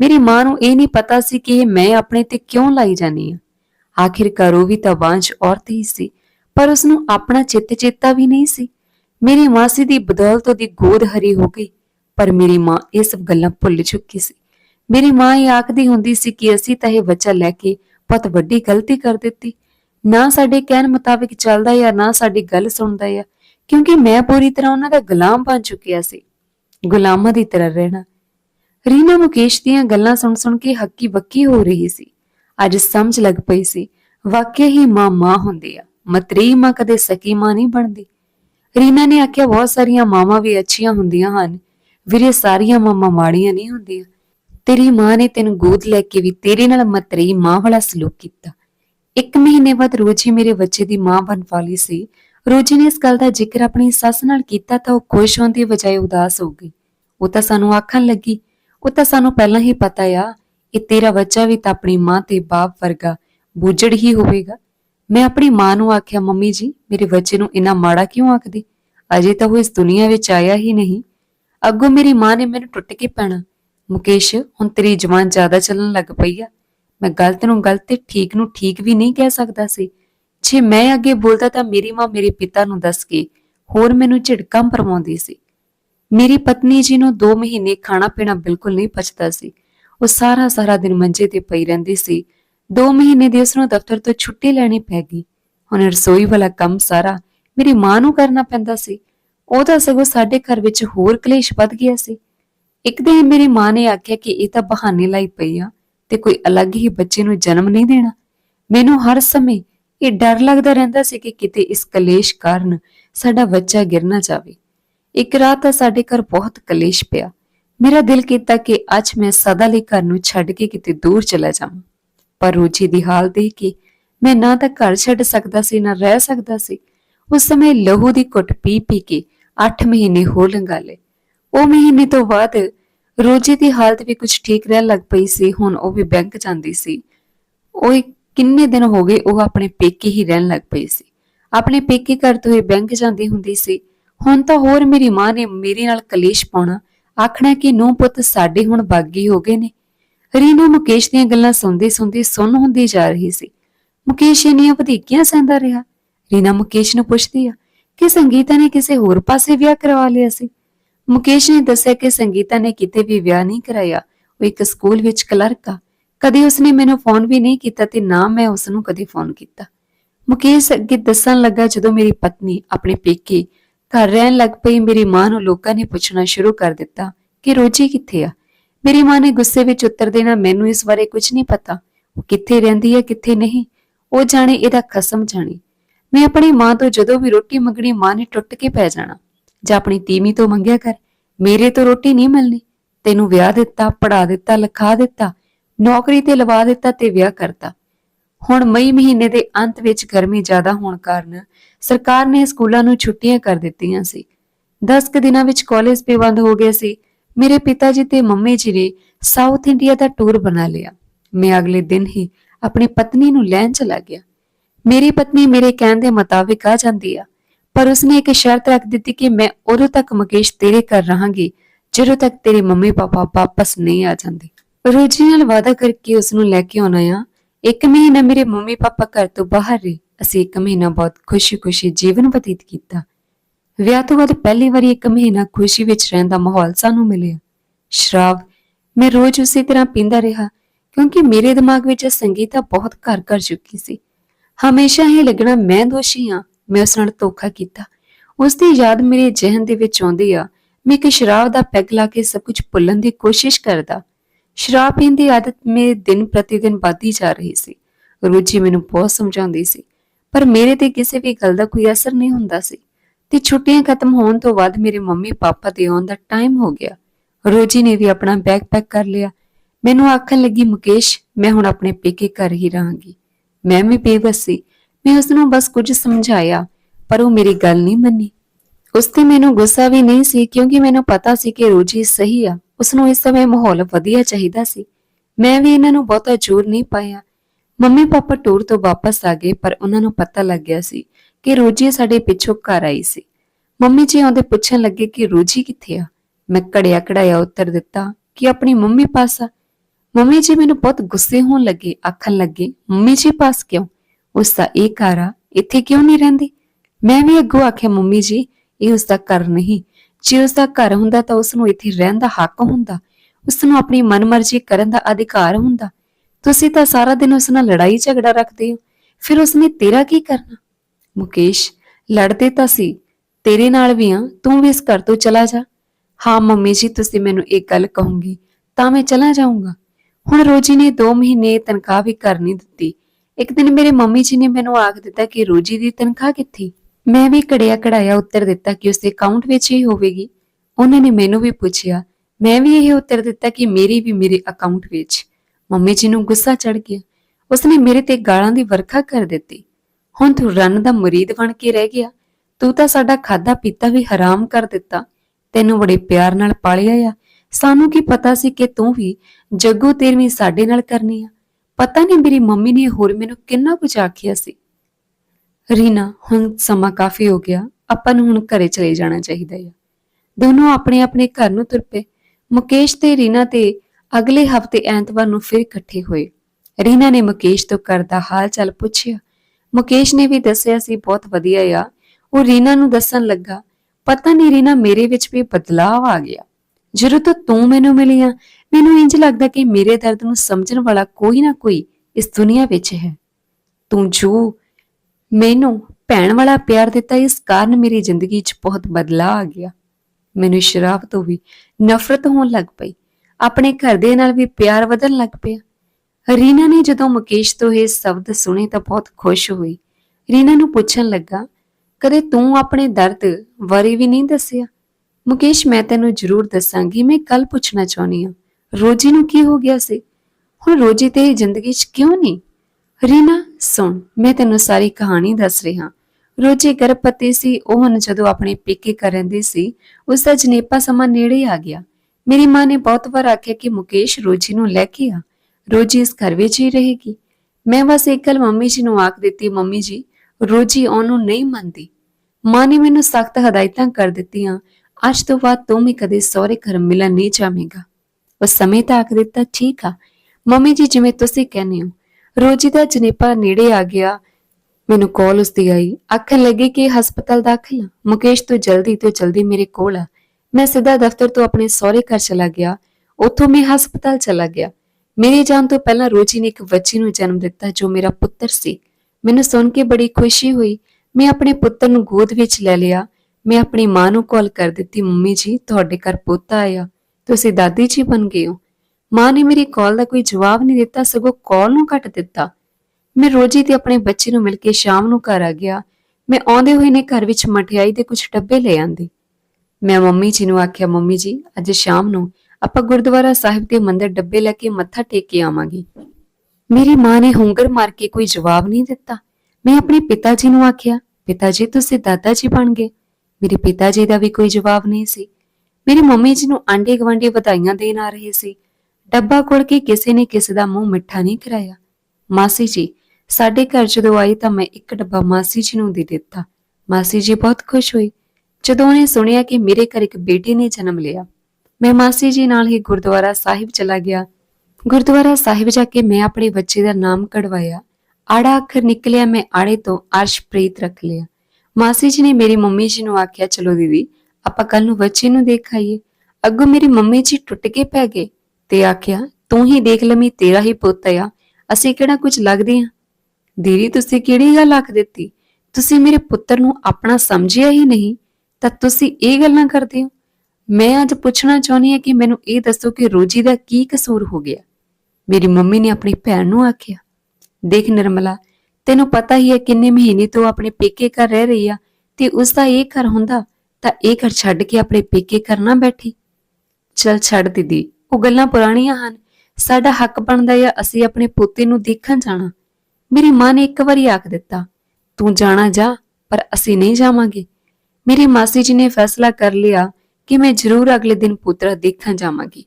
ਮੇਰੀ ਮਾਂ ਨੂੰ ਇਹ ਨਹੀਂ ਪਤਾ ਸੀ ਕਿ ਇਹ ਮੈਂ ਆਪਣੇ ਤੇ ਕਿਉਂ ਲਾਈ ਜਾਨੀ ਆ। ਆਖਿਰਕਾਰ ਉਹ ਵੀ ਤਾਂ ਬਾਂਝ ਔਰਤ ਹੀ ਸੀ, ਪਰ ਉਸ ਨੂੰ ਆਪਣਾ ਚਿੱਤ ਚੇਤਾ ਵੀ ਨਹੀਂ ਸੀ। ਮੇਰੀ ਮਾਸੀ ਦੀ ਬਦੌਲਤ ਉਹਦੀ ਗੋਦ ਹਰੀ ਹੋ ਗਈ, ਪਰ ਮੇਰੀ ਮਾਂ ਇਹ ਸਭ ਗੱਲਾਂ ਭੁੱਲ ਚੁੱਕੀ ਸੀ। ਮੇਰੀ ਮਾਂ ਇਹ ਆਖਦੀ ਹੁੰਦੀ ਸੀ ਕਿ ਅਸੀਂ ਤਾਂ ਇਹ ਬੱਚਾ ਲੈ ਕੇ ਬਹੁਤ ਵੱਡੀ ਗਲਤੀ ਕਰ ਦਿੱਤੀ। ਨਾ ਸਾਡੇ ਕਹਿਣ ਮੁਤਾਬਿਕ ਚੱਲਦਾ ਜਾਂ ਨਾ ਸਾਡੀ ਗੱਲ ਸੁਣਦਾ ਆ, ਕਿਉਂਕਿ ਮੈਂ ਪੂਰੀ ਤਰ੍ਹਾਂ ਉਹਨਾਂ ਦਾ ਗੁਲਾਮ ਬਣ ਚੁੱਕਿਆ ਸੀ। ਗੁਲਾਮਾਂ ਦੀ ਤਰ੍ਹਾਂ ਰਹਿਣਾ। ਰੀਨਾ ਮੁਕੇਸ਼ ਦੀਆਂ ਗੱਲਾਂ ਸੁਣ ਸੁਣ ਕੇ ਹੱਕੀ ਬੱਕੀ ਹੋ ਰਹੀ ਸੀ। ਅੱਜ ਸਮਝ ਲੱਗ ਪਈ ਸੀ, ਵਾਕਿਆ ਹੀ ਮਾਂ ਮਾਂ ਹੁੰਦੀ ਆ। ਮਤਰੀ ਮਾਂ ਕਦੇ ਸਕੀ ਮਾਂ ਨਹੀਂ ਬਣਦੀ। ਰੀਨਾ ਨੇ ਆਖਿਆ, ਬਹੁਤ ਸਾਰੀਆਂ ਮਾਵਾਂ ਵੀ ਅੱਛੀਆਂ ਹੁੰਦੀਆਂ ਹਨ। ਵੀਰੇ, ਸਾਰੀਆਂ ਮਾਵਾਂ ਮਾੜੀਆਂ ਨਹੀਂ ਹੁੰਦੀਆਂ। ਤੇਰੀ ਮਾਂ ਨੇ ਤੈਨੂੰ ਗੋਦ ਲੈ ਕੇ ਵੀ ਤੇਰੇ ਨਾਲ ਮਤਰੀ ਮਾਂ ਵਾਲਾ ਸਲੂਕ ਕੀਤਾ। ਇੱਕ ਮਹੀਨੇ ਬਾਅਦ ਰੋਜੀ ਮੇਰੇ ਬੱਚੇ ਦੀ ਮਾਂ ਬਣ ਵਾਲੀ ਸੀ। ਰੋਜੀ ਨੇ ਇਸ ਗੱਲ ਦਾ ਜ਼ਿਕਰ ਆਪਣੀ ਸੱਸ ਨਾਲ ਕੀਤਾ ਤਾਂ ਉਹ ਖੁਸ਼ ਹੋਣ ਦੀ ਬਜਾਏ ਉਦਾਸ ਹੋ ਗਈ। ਉਹ ਤਾਂ ਸਾਨੂੰ ਆਖਣ ਲੱਗੀ, ਉਹ ਤਾਂ ਸਾਨੂੰ ਪਹਿਲਾਂ ਹੀ ਪਤਾ ਆ, ਇਹ ਤੇਰਾ ਬੱਚਾ ਵੀ ਤਾਂ ਆਪਣੀ ਮਾਂ ਤੇ ਬਾਪ ਵਰਗਾ ਬੁੱਝੜ ਹੀ ਹੋਵੇਗਾ। ਮੈਂ ਆਪਣੀ ਮਾਂ ਨੂੰ ਆਖਿਆ, ਮੰਮੀ ਜੀ, ਮੇਰੇ ਬੱਚੇ ਨੂੰ ਇੰਨਾ ਮਾੜਾ ਕਿਉਂ ਆਖਦੇ? ਅਜੇ ਤਾਂ ਉਹ ਇਸ ਦੁਨੀਆ ਵਿੱਚ ਆਇਆ ਹੀ ਨਹੀਂ। ਅੱਗੋਂ ਮੇਰੀ ਮਾਂ ਨੇ ਮੈਨੂੰ ਟੁੱਟ ਕੇ ਪੈਣਾ। ਮੁਕੇਸ਼, ਹੁਣ ਤੇਰੀ ਜਵਾਨ ਜ਼ਿਆਦਾ ਚੱਲਣ ਲੱਗ ਪਈ ਆ। ਮੈਂ ਗਲਤ ਨੂੰ ਗਲਤ ਤੇ ਠੀਕ ਨੂੰ ਠੀਕ ਵੀ ਨਹੀਂ ਕਹਿ ਸਕਦਾ ਸੀ। ਜੇ ਮੈਂ ਅੱਗੇ ਬੋਲਦਾ ਤਾਂ ਮੇਰੀ ਮਾਂ ਮੇਰੇ ਪਿਤਾ ਨੂੰ ਦੱਸ ਕੇ ਹੋਰ ਮੈਨੂੰ ਝਿੜਕਾਂ ਪਰਵਾਉਂਦੀ ਸੀ। ਮੇਰੀ ਪਤਨੀ ਜੀ ਨੂੰ 2 ਮਹੀਨੇ ਖਾਣਾ ਪੀਣਾ ਬਿਲਕੁਲ ਨਹੀਂ ਪਚਦਾ ਸੀ। ਉਹ ਸਾਰਾ ਸਾਰਾ ਦਿਨ ਮੰਜੇ ਤੇ ਪਈ ਰਹਿੰਦੀ ਸੀ। 2 ਮਹੀਨੇ ਦੀ ਉਸ ਨੂੰ ਦਫ਼ਤਰ ਤੋਂ ਛੁੱਟੀ ਲੈਣੀ ਪੈ ਗਈ। ਹੁਣ ਰਸੋਈ ਵਾਲਾ ਕੰਮ ਸਾਰਾ ਮੇਰੀ ਮਾਂ ਨੂੰ ਕਰਨਾ ਪੈਂਦਾ ਸੀ। ਉਹਦਾ ਸਗੋਂ ਸਾਡੇ ਘਰ ਵਿੱਚ ਹੋਰ ਕਲੇਸ਼ ਵੱਧ ਗਿਆ ਸੀ। ਇੱਕ ਦਿਨ ਮੇਰੀ ਮਾਂ ਨੇ ਆਖਿਆ ਕਿ ਇਹ ਤਾਂ ਬਹਾਨੇ ਲਾਈ ਪਈ ਆ ਤੇ ਕੋਈ ਅਲੱਗ ਹੀ ਬੱਚੇ ਨੂੰ ਜਨਮ ਨਹੀਂ ਦੇਣਾ। ਮੈਨੂੰ ਹਰ ਸਮੇਂ ਇਹ ਡਰ ਲੱਗਦਾ ਰਹਿੰਦਾ ਸੀ ਕਿ ਕਿਤੇ ਇਸ ਕਲੇਸ਼ ਕਾਰਨ ਸਾਡਾ ਬੱਚਾ ਗਿਰ ਨਾ ਜਾਵੇ। ਇੱਕ ਰਾਤ ਤਾਂ ਸਾਡੇ ਘਰ ਬਹੁਤ ਕਲੇਸ਼ ਪਿਆ। ਮੇਰਾ ਦਿਲ ਕੀਤਾ ਕਿ ਅੱਜ ਮੈਂ ਸਦਾ ਲਈ ਘਰ ਨੂੰ ਛੱਡ ਕੇ ਕਿਤੇ ਦੂਰ ਚਲਾ ਜਾਵਾਂ। ਪਰ ਰੋਜੀ ਦੀ ਹਾਲ ਦੇਖ ਕੇ ਮੈਂ ਨਾ ਤਾਂ ਘਰ ਛੱਡ ਸਕਦਾ ਸੀ, ਨਾ ਰਹਿ ਸਕਦਾ ਸੀ। ਉਸ ਸਮੇਂ ਲਹੂ ਦੀ ਘੁੱਟ ਪੀ ਪੀ ਕੇ 8 ਮਹੀਨੇ ਹੋ ਲੰਘਾ ਲਏ। ਉਹ ਮਹੀਨੇ ਤੋਂ ਬਾਅਦ ਰੋਜੀ ਦੀ ਹਾਲਤ ਵੀ ਕੁਝ ਠੀਕ ਰਹਿਣ ਲੱਗ ਪਈ ਸੀ, ਹੁਣ ਉਹ ਵੀ ਬੈਂਕ ਜਾਂਦੀ ਸੀ। ਉਹ ਕਿੰਨੇ ਦਿਨ ਹੋ ਗਏ ਉਹ ਆਪਣੇ ਪੇਕੇ ਹੀ ਰਹਿਣ ਲੱਗ ਪਈ ਸੀ। ਆਪਣੇ ਪੇਕੇ ਘਰ ਤੋਂ ਹੀ ਬੈਂਕ ਜਾਂਦੀ ਹੁੰਦੀ ਸੀ। ਹੁਣ ਤਾਂ ਹੋਰ ਮੇਰੀ ਮਾਂ ਨੇ ਮੇਰੇ ਨਾਲ ਕਲੇਸ਼ ਪਾਉਣਾ, ਆਖਣਾ ਕਿ ਨੂੰ ਪੁੱਤ ਸਾਡੇ ਹੁਣ ਬਾਗੀ ਹੋ ਗਏ ਨੇ। ਰੀਨਾ ਮੁਕੇਸ਼ ਦੀਆਂ ਗੱਲਾਂ ਸੁਣਦੇ ਸੁਣਦੇ ਸੁਣ ਹੁੰਦੀ ਜਾ ਰਹੀ ਸੀ। ਮੁਕੇਸ਼ ਇੰਨੀਆਂ ਵਧੀਕੀਆਂ ਸਹਿੰਦਾ ਰਿਹਾ। ਰੀਨਾ ਮੁਕੇਸ਼ ਨੂੰ ਪੁੱਛਦੀ ਆ ਕਿ ਸੰਗੀਤਾ ਨੇ ਕਿਸੇ ਹੋਰ ਪਾਸੇ ਵਿਆਹ ਕਰਵਾ ਲਿਆ ਸੀ? ਮੁਕੇਸ਼ ਨੇ ਦੱਸਿਆ ਕਿ ਸੰਗੀਤਾ ਨੇ ਕਿਤੇ ਵੀ ਵਿਆਹ ਨਹੀਂ ਕਰਾਇਆ। ਉਹ ਇੱਕ ਸਕੂਲ ਵਿੱਚ ਕਲਰਕ ਆ। ਕਦੇ ਉਸਨੇ ਮੈਨੂੰ ਫੋਨ ਵੀ ਨਹੀਂ ਕੀਤਾ ਤੇ ਨਾ ਮੈਂ ਉਸ ਨੂੰ ਕਦੇ ਫੋਨ ਕੀਤਾ। ਮੁਕੇਸ਼ ਅੱਗੇ ਦੱਸਣ ਲੱਗਾ ਜਦੋਂ ਮੇਰੀ ਪਤਨੀ ਆਪਣੇ ਪੇਕੇ ਘਰ ਰਹਿਣ ਲੱਗ ਪਈ, ਮੇਰੀ ਮਾਂ ਨੂੰ ਲੋਕਾਂ ਨੇ ਪੁੱਛਣਾ ਸ਼ੁਰੂ ਕਰ ਦਿੱਤਾ ਕਿ ਰੋਜੀ ਕਿੱਥੇ ਆ? ਮੇਰੀ ਮਾਂ ਨੇ ਗੁੱਸੇ ਵਿੱਚ ਉੱਤਰ ਦੇਣਾ, ਮੈਨੂੰ ਇਸ ਬਾਰੇ ਕੁਝ ਨਹੀਂ ਪਤਾ। ਉਹ ਕਿੱਥੇ ਰਹਿੰਦੀ ਹੈ, ਕਿੱਥੇ ਨਹੀਂ? ਉਹ ਜਾਣੇ ਇਹਦਾ ਖਸਮ ਜਾਣੇ। ਮੈਂ ਆਪਣੀ ਮਾਂ ਤੋਂ ਜਦੋਂ ਵੀ ਰੋਟੀ ਮੰਗਣੀ, ਮਾਂ ਨੇ ਟੁੱਟ ਕੇ ਪੈ ਜਾਣਾ। ਜਾਂ ਆਪਣੀ ਤੀਵੀਂ ਤੋਂ ਮੰਗਿਆ ਕਰ, ਮੇਰੇ ਤੋਂ ਰੋਟੀ ਨਹੀਂ ਮਿਲਣੀ, ਤੈਨੂੰ ਵਿਆਹ ਦਿੱਤਾ ਪੜਾ ਦਿੱਤਾ, ਲਿਖਾ ਦਿੱਤਾ, ਨੌਕਰੀ ਤੇ ਲਵਾ ਦਿੱਤਾ ਤੇ ਵਿਆਹ ਕਰਤਾ। ਹੁਣ ਮਈ ਮਹੀਨੇ ਦੇ ਅੰਤ ਵਿੱਚ ਗਰਮੀ ਜ਼ਿਆਦਾ ਹੋਣ ਕਾਰਨ ਸਰਕਾਰ ਨੇ ਸਕੂਲਾਂ ਨੂੰ ਛੁੱਟੀਆਂ ਕਰ ਦਿੱਤੀਆਂ ਸੀ। 10 ਕੁ ਦਿਨਾਂ ਵਿੱਚ ਕਾਲਜ ਵੀ ਬੰਦ ਹੋ ਗਏ ਸੀ। ਮੇਰੇ ਪਿਤਾ ਜੀ ਤੇ ਮੰਮੀ ਜੀ ਨੇ ਸਾਊਥ ਇੰਡੀਆ ਦਾ ਟੂਰ ਬਣਾ ਲਿਆ। ਮੈਂ ਅਗਲੇ ਦਿਨ ਹੀ ਆਪਣੀ ਪਤਨੀ ਨੂੰ ਲੈਣ ਚਲਾ ਗਿਆ। ਮੇਰੀ ਪਤਨੀ ਮੇਰੇ ਕਹਿਣ ਦੇ ਮੁਤਾਬਿਕ ਆ ਜਾਂਦੀ ਆ। ਪਰ ਉਸਨੇ ਇੱਕ ਸ਼ਰਤ ਰੱਖ ਦਿੱਤੀ ਕਿ ਮੈਂ ਉਦੋਂ ਤੱਕ ਮੁਕੇਸ਼ ਤੇਰੇ ਘਰ ਰਹਾਂਗੀ, ਜਦੋਂ ਤੱਕ ਤੇਰੇ ਮੰਮੀ ਪਾਪਾ ਵਾਪਸ ਨਹੀਂ ਆ ਜਾਂਦੇ। ਰੋਜੀ ਨਾਲ ਵਾਅਦਾ ਕਰਕੇ ਉਸ ਨੂੰ ਲੈ ਕੇ ਆਉਣਾ ਆ ਇੱਕ ਮਹੀਨਾ ਮੇਰੇ ਮੰਮੀ ਪਾਪਾ ਘਰ ਤੋਂ ਬਾਹਰ ਰਹੇ। ਅਸੀਂ ਇੱਕ ਮਹੀਨਾ ਬਹੁਤ ਖੁਸ਼ੀ-ਖੁਸ਼ੀ ਜੀਵਨ ਬਤੀਤ ਕੀਤਾ। ਵਿਆਹ ਤੋਂ ਬਾਅਦ ਪਹਿਲੀ ਵਾਰੀ ਇੱਕ ਮਹੀਨਾ ਖੁਸ਼ੀ ਵਿੱਚ ਰਹਿਣ ਦਾ ਮਾਹੌਲ ਸਾਨੂੰ ਮਿਲਿਆ। ਸ਼ਰਾਬ, ਮੈਂ ਰੋਜ਼ ਉਸੇ ਤਰ੍ਹਾਂ ਪੀਂਦਾ ਰਿਹਾ, ਕਿਉਂਕਿ ਮੇਰੇ ਦਿਮਾਗ ਵਿੱਚ ਸੰਗੀਤਾ ਬਹੁਤ ਘਰ ਕਰ ਚੁੱਕੀ ਸੀ। ਹਮੇਸ਼ਾ ਹੀ ਲੱਗਣਾ ਮੈਂ ਦੋਸ਼ੀ ਹਾਂ ਮੈਂ ਉਸ ਨਾਲ ਧੋਖਾ ਕੀਤਾ। ਉਸ ਦੀ ਯਾਦ ਮੇਰੇ ਜ਼ਿਹਨ ਦੇ ਵਿੱਚ ਆਉਂਦੀ ਆ। ਮੈਂ ਕਿ ਸ਼ਰਾਬ ਦਾ ਪੈਗ ਲਾ ਕੇ ਸਭ ਕੁਝ ਭੁੱਲਣ ਦੀ ਕੋਸ਼ਿਸ਼ ਕਰਦਾ। ਸ਼ਰਾਬ ਪੀਣ ਦੀ ਆਦਤ ਮੇਰੇ ਦਿਨ ਪ੍ਰਤੀ ਦਿਨ ਵੱਧਦੀ ਜਾ ਰਹੀ ਸੀ। ਰੋਜੀ ਮੈਨੂੰ ਬਹੁਤ ਸਮਝਾਉਂਦੀ ਸੀ, ਪਰ ਮੇਰੇ ਤੇ ਕਿਸੇ ਵੀ ਗੱਲ ਦਾ ਕੋਈ ਅਸਰ ਨਹੀਂ ਹੁੰਦਾ ਸੀ। ਤੇ ਛੁੱਟੀਆਂ ਖਤਮ ਹੋਣ ਤੋਂ ਬਾਅਦ ਮੇਰੇ ਮੰਮੀ ਪਾਪਾ ਦੇ ਆਉਣ ਦਾ ਟਾਈਮ ਹੋ ਗਿਆ। ਰੋਜੀ ਨੇ ਵੀ ਆਪਣਾ ਬੈਗ ਪੈਕ ਕਰ ਲਿਆ। ਮੈਨੂੰ ਆਖਣ ਲੱਗੀ, ਮੁਕੇਸ਼, ਮੈਂ ਹੁਣ ਆਪਣੇ ਪੇਕੇ ਘਰ ਹੀ ਰਹਾਂਗੀ। ਮੈਂ ਵੀ ਬੇਵਸ ਸੀ। ਮੈਂ ਉਸ ਨੂੰ ਬਸ ਕੁਝ ਸਮਝਾਇਆ, ਪਰ ਉਹ ਮੇਰੀ ਗੱਲ ਨਹੀਂ ਮੰਨੀ। ਉਸ ਤੇ ਮੈਨੂੰ ਗੁੱਸਾ ਵੀ ਨਹੀਂ ਸੀ, ਕਿਉਂਕਿ ਮੈਨੂੰ ਪਤਾ ਸੀ ਕਿ ਰੋਜੀ ਸਹੀ ਆ। ਉਸ ਨੂੰ ਇਸ ਸਮੇਂ ਮਾਹੌਲ ਵਧੀਆ ਚਾਹੀਦਾ ਸੀ। ਮੈਂ ਵੀ ਇਹਨਾਂ ਨੂੰ ਬਹੁਤਾ ਜ਼ੋਰ ਨਹੀਂ ਪਾਇਆ। ਮੰਮੀ ਪਾਪਾ ਟੂਰ ਤੋਂ ਵਾਪਸ ਆ ਗਏ, ਪਰ ਉਹਨਾਂ ਨੂੰ ਪਤਾ ਲੱਗ ਗਿਆ ਸੀ ਕਿ ਰੋਜੀ ਸਾਡੇ ਪਿੱਛੋਂ ਘਰ ਆਈ ਸੀ। ਮੰਮੀ ਜੀ ਆਉਂਦੇ ਪੁੱਛਣ ਲੱਗੇ ਕਿ ਰੋਜੀ ਕਿੱਥੇ ਆ? ਮੈਂ ਕੜਿਆ ਕੜਾਇਆ ਉੱਤਰ ਦਿੱਤਾ ਕਿ ਆਪਣੀ ਮੰਮੀ ਪਾਸ ਆ। ਮੰਮੀ ਜੀ ਮੈਨੂੰ ਬਹੁਤ ਗੁੱਸੇ ਹੋਣ ਲੱਗੇ, ਆਖਣ ਲੱਗੇ, ਮੰਮੀ ਜੀ ਪਾਸ ਕਿਉਂ? ਉਸ ਦਾ ਇਹ ਘਰ ਆ, ਇੱਥੇ ਕਿਉਂ ਨਹੀਂ ਰਹਿੰਦੀ? ਮੈਂ ਵੀ ਅੱਗੋਂ ਆਖਿਆ, ਮੰਮੀ ਜੀ, ਇਹ ਉਸ ਦਾ ਘਰ ਨਹੀਂ। ਜੇ ਉਸ ਦਾ ਘਰ ਹੁੰਦਾ ਤਾਂ ਉਸ ਨੂੰ ਇੱਥੇ ਰਹਿਣ ਦਾ ਹੱਕ ਹੁੰਦਾ। ਉਸ ਨੂੰ ਆਪਣੀ ਮਨਮਰਜ਼ੀ ਕਰਨ ਦਾ ਅਧਿਕਾਰ ਹੁੰਦਾ। ਤੁਸੀਂ ਤਾਂ ਸਾਰਾ ਦਿਨ ਉਸ ਨਾਲ ਲੜਾਈ ਝਗੜਾ ਰੱਖਦੇ ਹੋ। ਫਿਰ ਉਸਨੇ ਤੇਰਾ ਕੀ ਕਰਨਾ? ਮੁਕੇਸ਼, ਲੜਦੇ ਤਾਂ ਸੀ। ਤੇਰੇ ਨਾਲ ਵੀ ਆ। ਤੂੰ ਵੀ ਇਸ ਘਰ ਤੋਂ ਚਲਾ ਜਾ। ਹਾਂ, ਮੰਮੀ ਜੀ, ਤੁਸੀਂ ਮੈਨੂੰ ਇੱਕ ਗੱਲ ਕਹੋਗੇ, ਤਾਂ ਮੈਂ ਚਲਾ ਜਾਊਂਗਾ। ਹੁਣ ਰੋਜੀ ਨੇ 2 ਮਹੀਨੇ ਤਨਖਾਹ ਵੀ ਕਰ ਨਹੀਂ ਦਿੱਤੀ। ਇੱਕ ਦਿਨ ਮੇਰੇ ਮੰਮੀ ਜੀ ਨੇ ਮੈਨੂੰ ਆਖ ਦਿੱਤਾ ਕਿ ਰੋਜੀ ਦੀ ਤਨਖਾਹ ਕਿੱਥੇ? ਮੈਂ ਵੀ ਕੜਿਆ ਕੜਾਇਆ ਉੱਤਰ ਦਿੱਤਾ ਕਿ ਉਸਦੇ ਅਕਾਊਂਟ ਵਿੱਚ ਹੀ ਹੋਵੇਗੀ। ਉਹਨਾਂ ਨੇ ਮੈਨੂੰ ਵੀ ਪੁੱਛਿਆ, ਮੈਂ ਵੀ ਇਹ ਉੱਤਰ ਦਿੱਤਾ ਕਿ ਮੇਰੀ ਵੀ ਮੇਰੇ ਅਕਾਊਂਟ ਵਿੱਚ। ਮੰਮੀ ਜੀ ਨੂੰ ਗੁੱਸਾ ਚੜ ਗਿਆ। ਉਸਨੇ ਮੇਰੇ ਤੇ ਗਾਲਾਂ ਦੀ ਵਰਖਾ ਕਰ ਦਿੱਤੀ। ਹੁਣ ਤੂੰ ਰਨ ਦਾ ਮੁਰੀਦ ਬਣ ਕੇ ਰਹਿ ਗਿਆ। ਤੂੰ ਤਾਂ ਸਾਡਾ ਖਾਦਾ ਪੀਤਾ ਵੀ ਹਰਾਮ ਕਰ ਦਿੱਤਾ। ਤੈਨੂੰ ਬੜੇ ਪਿਆਰ ਨਾਲ ਪਾਲਿਆ ਆ। ਸਾਨੂੰ ਕੀ ਪਤਾ ਸੀ ਕਿ ਤੂੰ ਵੀ ਜੱਗੋ ਤੇਰਵੀਂ ਸਾਡੇ ਨਾਲ ਕਰਨੀ ਆ। ਪਤਾ ਨਹੀਂ ਮੇਰੀ ਮੰਮੀ ਨੇ ਹੋਰ ਮੈਨੂੰ ਕਿੰਨਾ ਕੁਝ ਆਖਿਆ ਸੀ। ਰੀਨਾ, ਹੁਣ ਸਮਾਂ ਕਾਫੀ ਹੋ ਗਿਆ। ਆਪਾਂ ਨੂੰ ਹੁਣ ਘਰੇ ਚਲੇ ਜਾਣਾ ਚਾਹੀਦਾ ਹੈ ਦੋਨੋਂ ਆਪਣੇ ਆਪਣੇ ਘਰ ਨੂੰ ਤੁਰ ਪਏ ਮੁਕੇਸ਼ ਤੇ ਰੀਨਾ ਤੇ ਅਗਲੇ ਹਫ਼ਤੇ ਐਤਵਾਰ ਨੂੰ ਫਿਰ ਇਕੱਠੇ ਹੋਏ। ਰੀਨਾ ਨੇ ਮੁਕੇਸ਼ ਤੋਂ ਘਰ ਦਾ ਹਾਲ ਚਾਲ ਪੁੱਛਿਆ। ਮੁਕੇਸ਼ ਨੇ ਵੀ ਦੱਸਿਆ ਸੀ, ਬਹੁਤ ਵਧੀਆ ਆ। ਉਹ ਰੀਨਾ ਨੂੰ ਦੱਸਣ ਲੱਗਾ, ਪਤਾ ਨਹੀਂ ਰੀਨਾ, ਮੇਰੇ ਵਿੱਚ ਵੀ ਬਦਲਾਅ ਆ ਗਿਆ। ਜਦੋਂ ਤੋਂ ਤੂੰ ਮੈਨੂੰ ਮਿਲੀਆਂ ਮੈਨੂੰ ਇੰਜ ਲੱਗਦਾ ਕਿ ਮੇਰੇ ਦਰਦ ਨੂੰ ਸਮਝਣ ਵਾਲਾ ਕੋਈ ਨਾ ਕੋਈ ਇਸ ਦੁਨੀਆ ਵਿੱਚ ਹੈ। ਤੂੰ ਜੋ। ਮੈਨੂੰ ਭੈਣ ਵਾਲਾ ਪਿਆਰ ਦਿੱਤਾ ਇਸ ਕਾਰਨ ਮੇਰੀ ਜ਼ਿੰਦਗੀ 'ਚ ਬਹੁਤ ਬਦਲਾਅ ਆ ਗਿਆ। ਮੈਨੂੰ ਸ਼ਰਾਬ ਤੋਂ ਵੀ ਨਫ਼ਰਤ ਹੋਣ ਲੱਗ ਪਈ। ਆਪਣੇ ਘਰ ਦੇ ਨਾਲ ਵੀ ਪਿਆਰ ਵਧਣ ਲੱਗ ਪਿਆ। ਰੀਨਾ ਨੇ ਜਦੋਂ ਮੁਕੇਸ਼ ਤੋਂ ਇਹ ਸ਼ਬਦ ਸੁਣੇ ਤਾਂ ਬਹੁਤ ਖੁਸ਼ ਹੋਈ। ਰੀਨਾ ਨੂੰ ਪੁੱਛਣ ਲੱਗਾ, ਕਦੇ ਤੂੰ ਆਪਣੇ ਦਰਦ ਬਾਰੇ ਵੀ ਨਹੀਂ ਦੱਸਿਆ? ਮੁਕੇਸ਼, ਮੈਂ ਤੈਨੂੰ ਜ਼ਰੂਰ ਦੱਸਾਂਗੀ। ਮੈਂ ਕੱਲ ਪੁੱਛਣਾ ਚਾਹੁੰਦੀ ਹਾਂ। ਰੋਜੀ ਨੂੰ ਕੀ ਹੋ ਗਿਆ ਸੀ? ਹੁਣ ਰੋਜੀ ਤੇਰੀ ਜ਼ਿੰਦਗੀ 'ਚ ਕਿਉਂ ਨਹੀਂ? ਰੀਨਾ, ਸੁਣ, ਮੈਂ ਤੈਨੂੰ ਸਾਰੀ ਕਹਾਣੀ ਦੱਸ ਰਿਹਾ। ਰੋਜੀ ਗਰਭਪਤੀ ਸੀ, ਉਹ ਹੁਣ ਜਦੋਂ ਆਪਣੇ ਪੇਕੇ ਕਰਨ ਸੀ ਉਸ ਦਾ ਜਨੇਪਾ ਸਮਾਂ ਨੇੜੇ ਆ ਗਿਆ। ਮੇਰੀ ਮਾਂ ਨੇ ਬਹੁਤ ਵਾਰ ਆਖਿਆ ਕਿ ਮੁਕੇਸ਼ ਰੋਜੀ ਨੂੰ ਲੈ ਕੇ ਆ। ਰੋਜੀ ਇਸ ਘਰ ਵਿੱਚ ਹੀ ਰਹੇਗੀ। ਮੈਂ ਬਸ ਇੱਕ ਗੱਲ ਮੰਮੀ ਜੀ ਨੂੰ ਆਖ ਦਿੱਤੀ, ਮੰਮੀ ਜੀ, ਰੋਜੀ ਉਹਨੂੰ ਨਹੀਂ ਮੰਨਦੀ। ਮਾਂ ਨੇ ਮੈਨੂੰ ਸਖਤ ਹਦਾਇਤਾਂ ਕਰ ਦਿੱਤੀਆਂ। ਅੱਜ ਤੋਂ ਬਾਅਦ ਤੂੰ ਵੀ ਕਦੇ ਸਹੁਰੇ ਘਰ ਮਿਲਣ ਨਹੀਂ ਜਾਵੇਂਗਾ। ਉਸ ਸਮੇਂ ਤਾਂ ਆਖ ਦਿੱਤਾ, ਠੀਕ ਆ। ਮੰਮੀ ਜੀ, ਜਿਵੇਂ ਤੁਸੀਂ ਕਹਿੰਦੇ ਹੋ। ਰੋਜੀ ਦਾ ਜਨੇਪਾ ਨੇੜੇ ਆ ਗਿਆ। ਮੈਨੂੰ ਕਾਲ ਉਸਦੀ ਆਈ। ਆਖਣ ਲੱਗੀ ਕਿ ਹਸਪਤਾਲ ਦਾਖਲ ਆ। ਮੁਕੇਸ਼ ਤੂੰ ਜਲਦੀ ਤੋਂ ਜਲਦੀ ਮੇਰੇ ਕੋਲ ਆ। ਮੈਂ ਸਿੱਧਾ ਦਫ਼ਤਰ ਤੋਂ ਆਪਣੇ ਸਹੁਰੇ ਘਰ ਚਲਾ ਗਿਆ। ਉੱਥੋਂ ਮੈਂ ਹਸਪਤਾਲ ਚਲਾ ਗਿਆ। ਮੇਰੇ ਜਾਣ ਤੋਂ ਪਹਿਲਾਂ ਰੋਜੀ ਨੇ ਇੱਕ ਬੱਚੀ ਨੂੰ ਜਨਮ ਦਿੱਤਾ, ਜੋ ਮੇਰਾ ਪੁੱਤਰ ਸੀ। ਮੈਨੂੰ ਸੁਣ ਕੇ ਬੜੀ ਖੁਸ਼ੀ ਹੋਈ। ਮੈਂ ਆਪਣੇ ਪੁੱਤਰ ਨੂੰ ਗੋਦ ਵਿੱਚ ਲੈ ਲਿਆ। ਮੈਂ ਆਪਣੀ ਮਾਂ ਨੂੰ ਕਾਲ ਕਰ ਦਿੱਤੀ, ਮੰਮੀ ਜੀ, ਤੁਹਾਡੇ ਘਰ ਪੋਤਾ ਆਇਆ। ਤੁਸੀਂ ਦਾਦੀ ਜੀ ਬਣ ਗਏ ਹੋ। ਮਾਂ ਨੇ ਮੇਰੀ ਕਾਲ ਦਾ ਕੋਈ ਜਵਾਬ ਨਹੀਂ ਦਿੱਤਾ, ਸਗੋਂ ਕਾਲ ਨੂੰ ਕੱਟ ਦਿੱਤਾ। ਮੈਂ ਰੋਜੀ ਤੇ ਆਪਣੇ ਬੱਚੇ ਨੂੰ ਮਿਲ ਕੇ ਸ਼ਾਮ ਨੂੰ ਘਰ ਆ ਗਿਆ। ਮੈਂ ਆਉਂਦੇ ਹੋਏ ਨੇ ਘਰ ਵਿੱਚ ਮਠਿਆਈ ਦੇ ਕੁਝ ਡੱਬੇ ਲੈ ਆਂਦੇ। ਮੈਂ ਮੰਮੀ ਜੀ ਨੂੰ ਆਖਿਆ, ਮੰਮੀ ਜੀ, ਅੱਜ ਸ਼ਾਮ ਨੂੰ ਆਪਾਂ ਗੁਰਦੁਆਰਾ ਸਾਹਿਬ ਦੇ ਮੰਦਰ ਡੱਬੇ ਲੈ ਕੇ ਮੱਥਾ ਟੇਕ ਕੇ ਆਵਾਂਗੇ। ਮੇਰੀ ਮਾਂ ਨੇ ਹੁੰਗਰ ਮਾਰ ਕੇ ਕੋਈ ਜਵਾਬ ਨਹੀਂ ਦਿੱਤਾ। ਮੈਂ ਆਪਣੇ ਪਿਤਾ ਜੀ ਨੂੰ ਆਖਿਆ, ਪਿਤਾ ਜੀ, ਤੁਸੀਂ ਦਾਦਾ ਜੀ ਬਣ ਗਏ। ਮੇਰੇ ਪਿਤਾ ਜੀ ਦਾ ਵੀ ਕੋਈ ਜਵਾਬ ਨਹੀਂ ਸੀ। ਮੇਰੀ ਮੰਮੀ ਜੀ ਨੂੰ ਆਂਡੇ ਗਵਾਂਡੇ ਵਧਾਈਆਂ ਦੇਣ ਆ ਰਹੇ ਸੀ। ਡੱਬਾ ਖੋਲ ਕੇ ਕਿਸੇ ਨੇ ਕਿਸੇ ਦਾ ਮੂੰਹ ਮਿੱਠਾ ਨਹੀਂ ਕਰਾਇਆ। ਮਾਸੀ ਜੀ, ਸਾਡੇ ਘਰ ਜਦੋਂ ਆਈ ਤਾਂ ਮੈਂ ਇੱਕ ਡੱਬਾ ਮਾਸੀ ਜੀ ਨੂੰ ਦੇ ਦਿੱਤਾ। ਮਾਸੀ ਜੀ ਬਹੁਤ ਖੁਸ਼ ਹੋਈ। ਜਦੋਂ ਉਹਨੇ ਸੁਣਿਆ ਕਿ ਮੇਰੇ ਘਰ ਇੱਕ ਬੇਟੀ ਨੇ ਜਨਮ ਲਿਆ, ਮੈਂ ਮਾਸੀ ਜੀ ਨਾਲ ਹੀ ਗੁਰਦੁਆਰਾ ਸਾਹਿਬ ਚਲਾ ਗਿਆ। ਗੁਰਦੁਆਰਾ ਸਾਹਿਬ ਜਾ ਕੇ ਮੈਂ ਆਪਣੇ ਬੱਚੇ ਦਾ ਨਾਮ ਕਢਵਾਇਆ। ਆੜਾ ਅੱਖਰ ਨਿਕਲਿਆ, ਮੈਂ ਆੜੇ ਤੋਂ ਅਰਸ਼ਪ੍ਰੀਤ ਰੱਖ ਲਿਆ। ਮਾਸੀ ਜੀ ਨੇ ਮੇਰੀ ਮੰਮੀ ਜੀ ਨੂੰ ਆਖਿਆ, ਚਲੋ ਦੀਦੀ ਆਪਾਂ ਕੱਲ ਨੂੰ ਬੱਚੇ ਨੂੰ ਦੇਖ ਆਈਏ। ਅੱਗੋਂ ਮੇਰੀ ਮੰਮੀ ਜੀ ਟੁੱਟ ਕੇ ਪੈ ਗਏ ਤੇ ਆਖਿਆ, ਤੂੰ ਹੀ ਦੇਖ ਲਮੀ ਤੇਰਾ ਹੀ ਪੁੱਤ ਆ। ਅਸੀਂ ਕਿਹੜਾ ਕੁਝ ਲੱਗਦੇ ਆ? ਦੀਦੀ, ਤੁਸੀਂ ਕਿਹੜੀ ਗੱਲ ਆਖ ਦਿੱਤੀ? ਤੁਸੀਂ ਮੇਰੇ ਪੁੱਤਰ ਨੂੰ ਆਪਣਾ ਸਮਝਿਆ ਹੀ ਨਹੀਂ। ਤਾਂ ਤੁਸੀਂ ਇਹ ਗੱਲਾਂ ਕਰਦੇ ਹੋ? ਮੈਂ ਅੱਜ ਪੁੱਛਣਾ ਚਾਹੁੰਦੀ ਹਾਂ ਕਿ ਮੈਨੂੰ ਇਹ ਦੱਸੋ ਕਿ ਰੋਜੀ ਦਾ ਕੀ ਕਸੂਰ ਹੋ ਗਿਆ? ਮੇਰੀ ਮੰਮੀ ਨੇ ਆਪਣੀ ਭੈਣ ਨੂੰ ਆਖਿਆ, ਦੇਖ ਨਿਰਮਲਾ, ਤੈਨੂੰ ਪਤਾ ਹੀ ਹੈ ਕਿੰਨੇ ਮਹੀਨੇ ਤੋਂ ਆਪਣੇ ਪੇਕੇ ਘਰ ਰਹਿ ਰਹੀ ਆ ਤੇ ਉਸ ਦਾ ਇਹ ਘਰ ਹੁੰਦਾ ਤਾਂ ਇਹ ਘਰ ਛੱਡ ਕੇ ਆਪਣੇ ਪੇਕੇ ਘਰ ਨਾ ਬੈਠੀ। ਚਲ ਛੱਡ ਦੀਦੀ, ਉਹ ਗੱਲਾਂ ਪੁਰਾਣੀਆਂ ਹਨ। ਸਾਡਾ ਹੱਕ ਬਣਦਾ ਹੈ ਅਸੀਂ ਆਪਣੇ ਪੋਤੇ ਨੂੰ ਦੇਖਣ ਜਾਣਾ। ਮੇਰੀ ਮਾਂ ਨੇ ਇੱਕ ਵਾਰੀ ਆਖ ਦਿੱਤਾ, ਤੂੰ ਜਾਣਾ ਜਾ, ਪਰ ਅਸੀਂ ਨਹੀਂ ਜਾਵਾਂਗੇ। ਮੇਰੀ ਮਾਸੀ ਜੀ ਨੇ ਫੈਸਲਾ ਕਰ ਲਿਆ ਕਿ ਮੈਂ ਜ਼ਰੂਰ ਅਗਲੇ ਦਿਨ ਪੁੱਤਰਾ ਦੇਖਣ ਜਾਵਾਂਗੀ।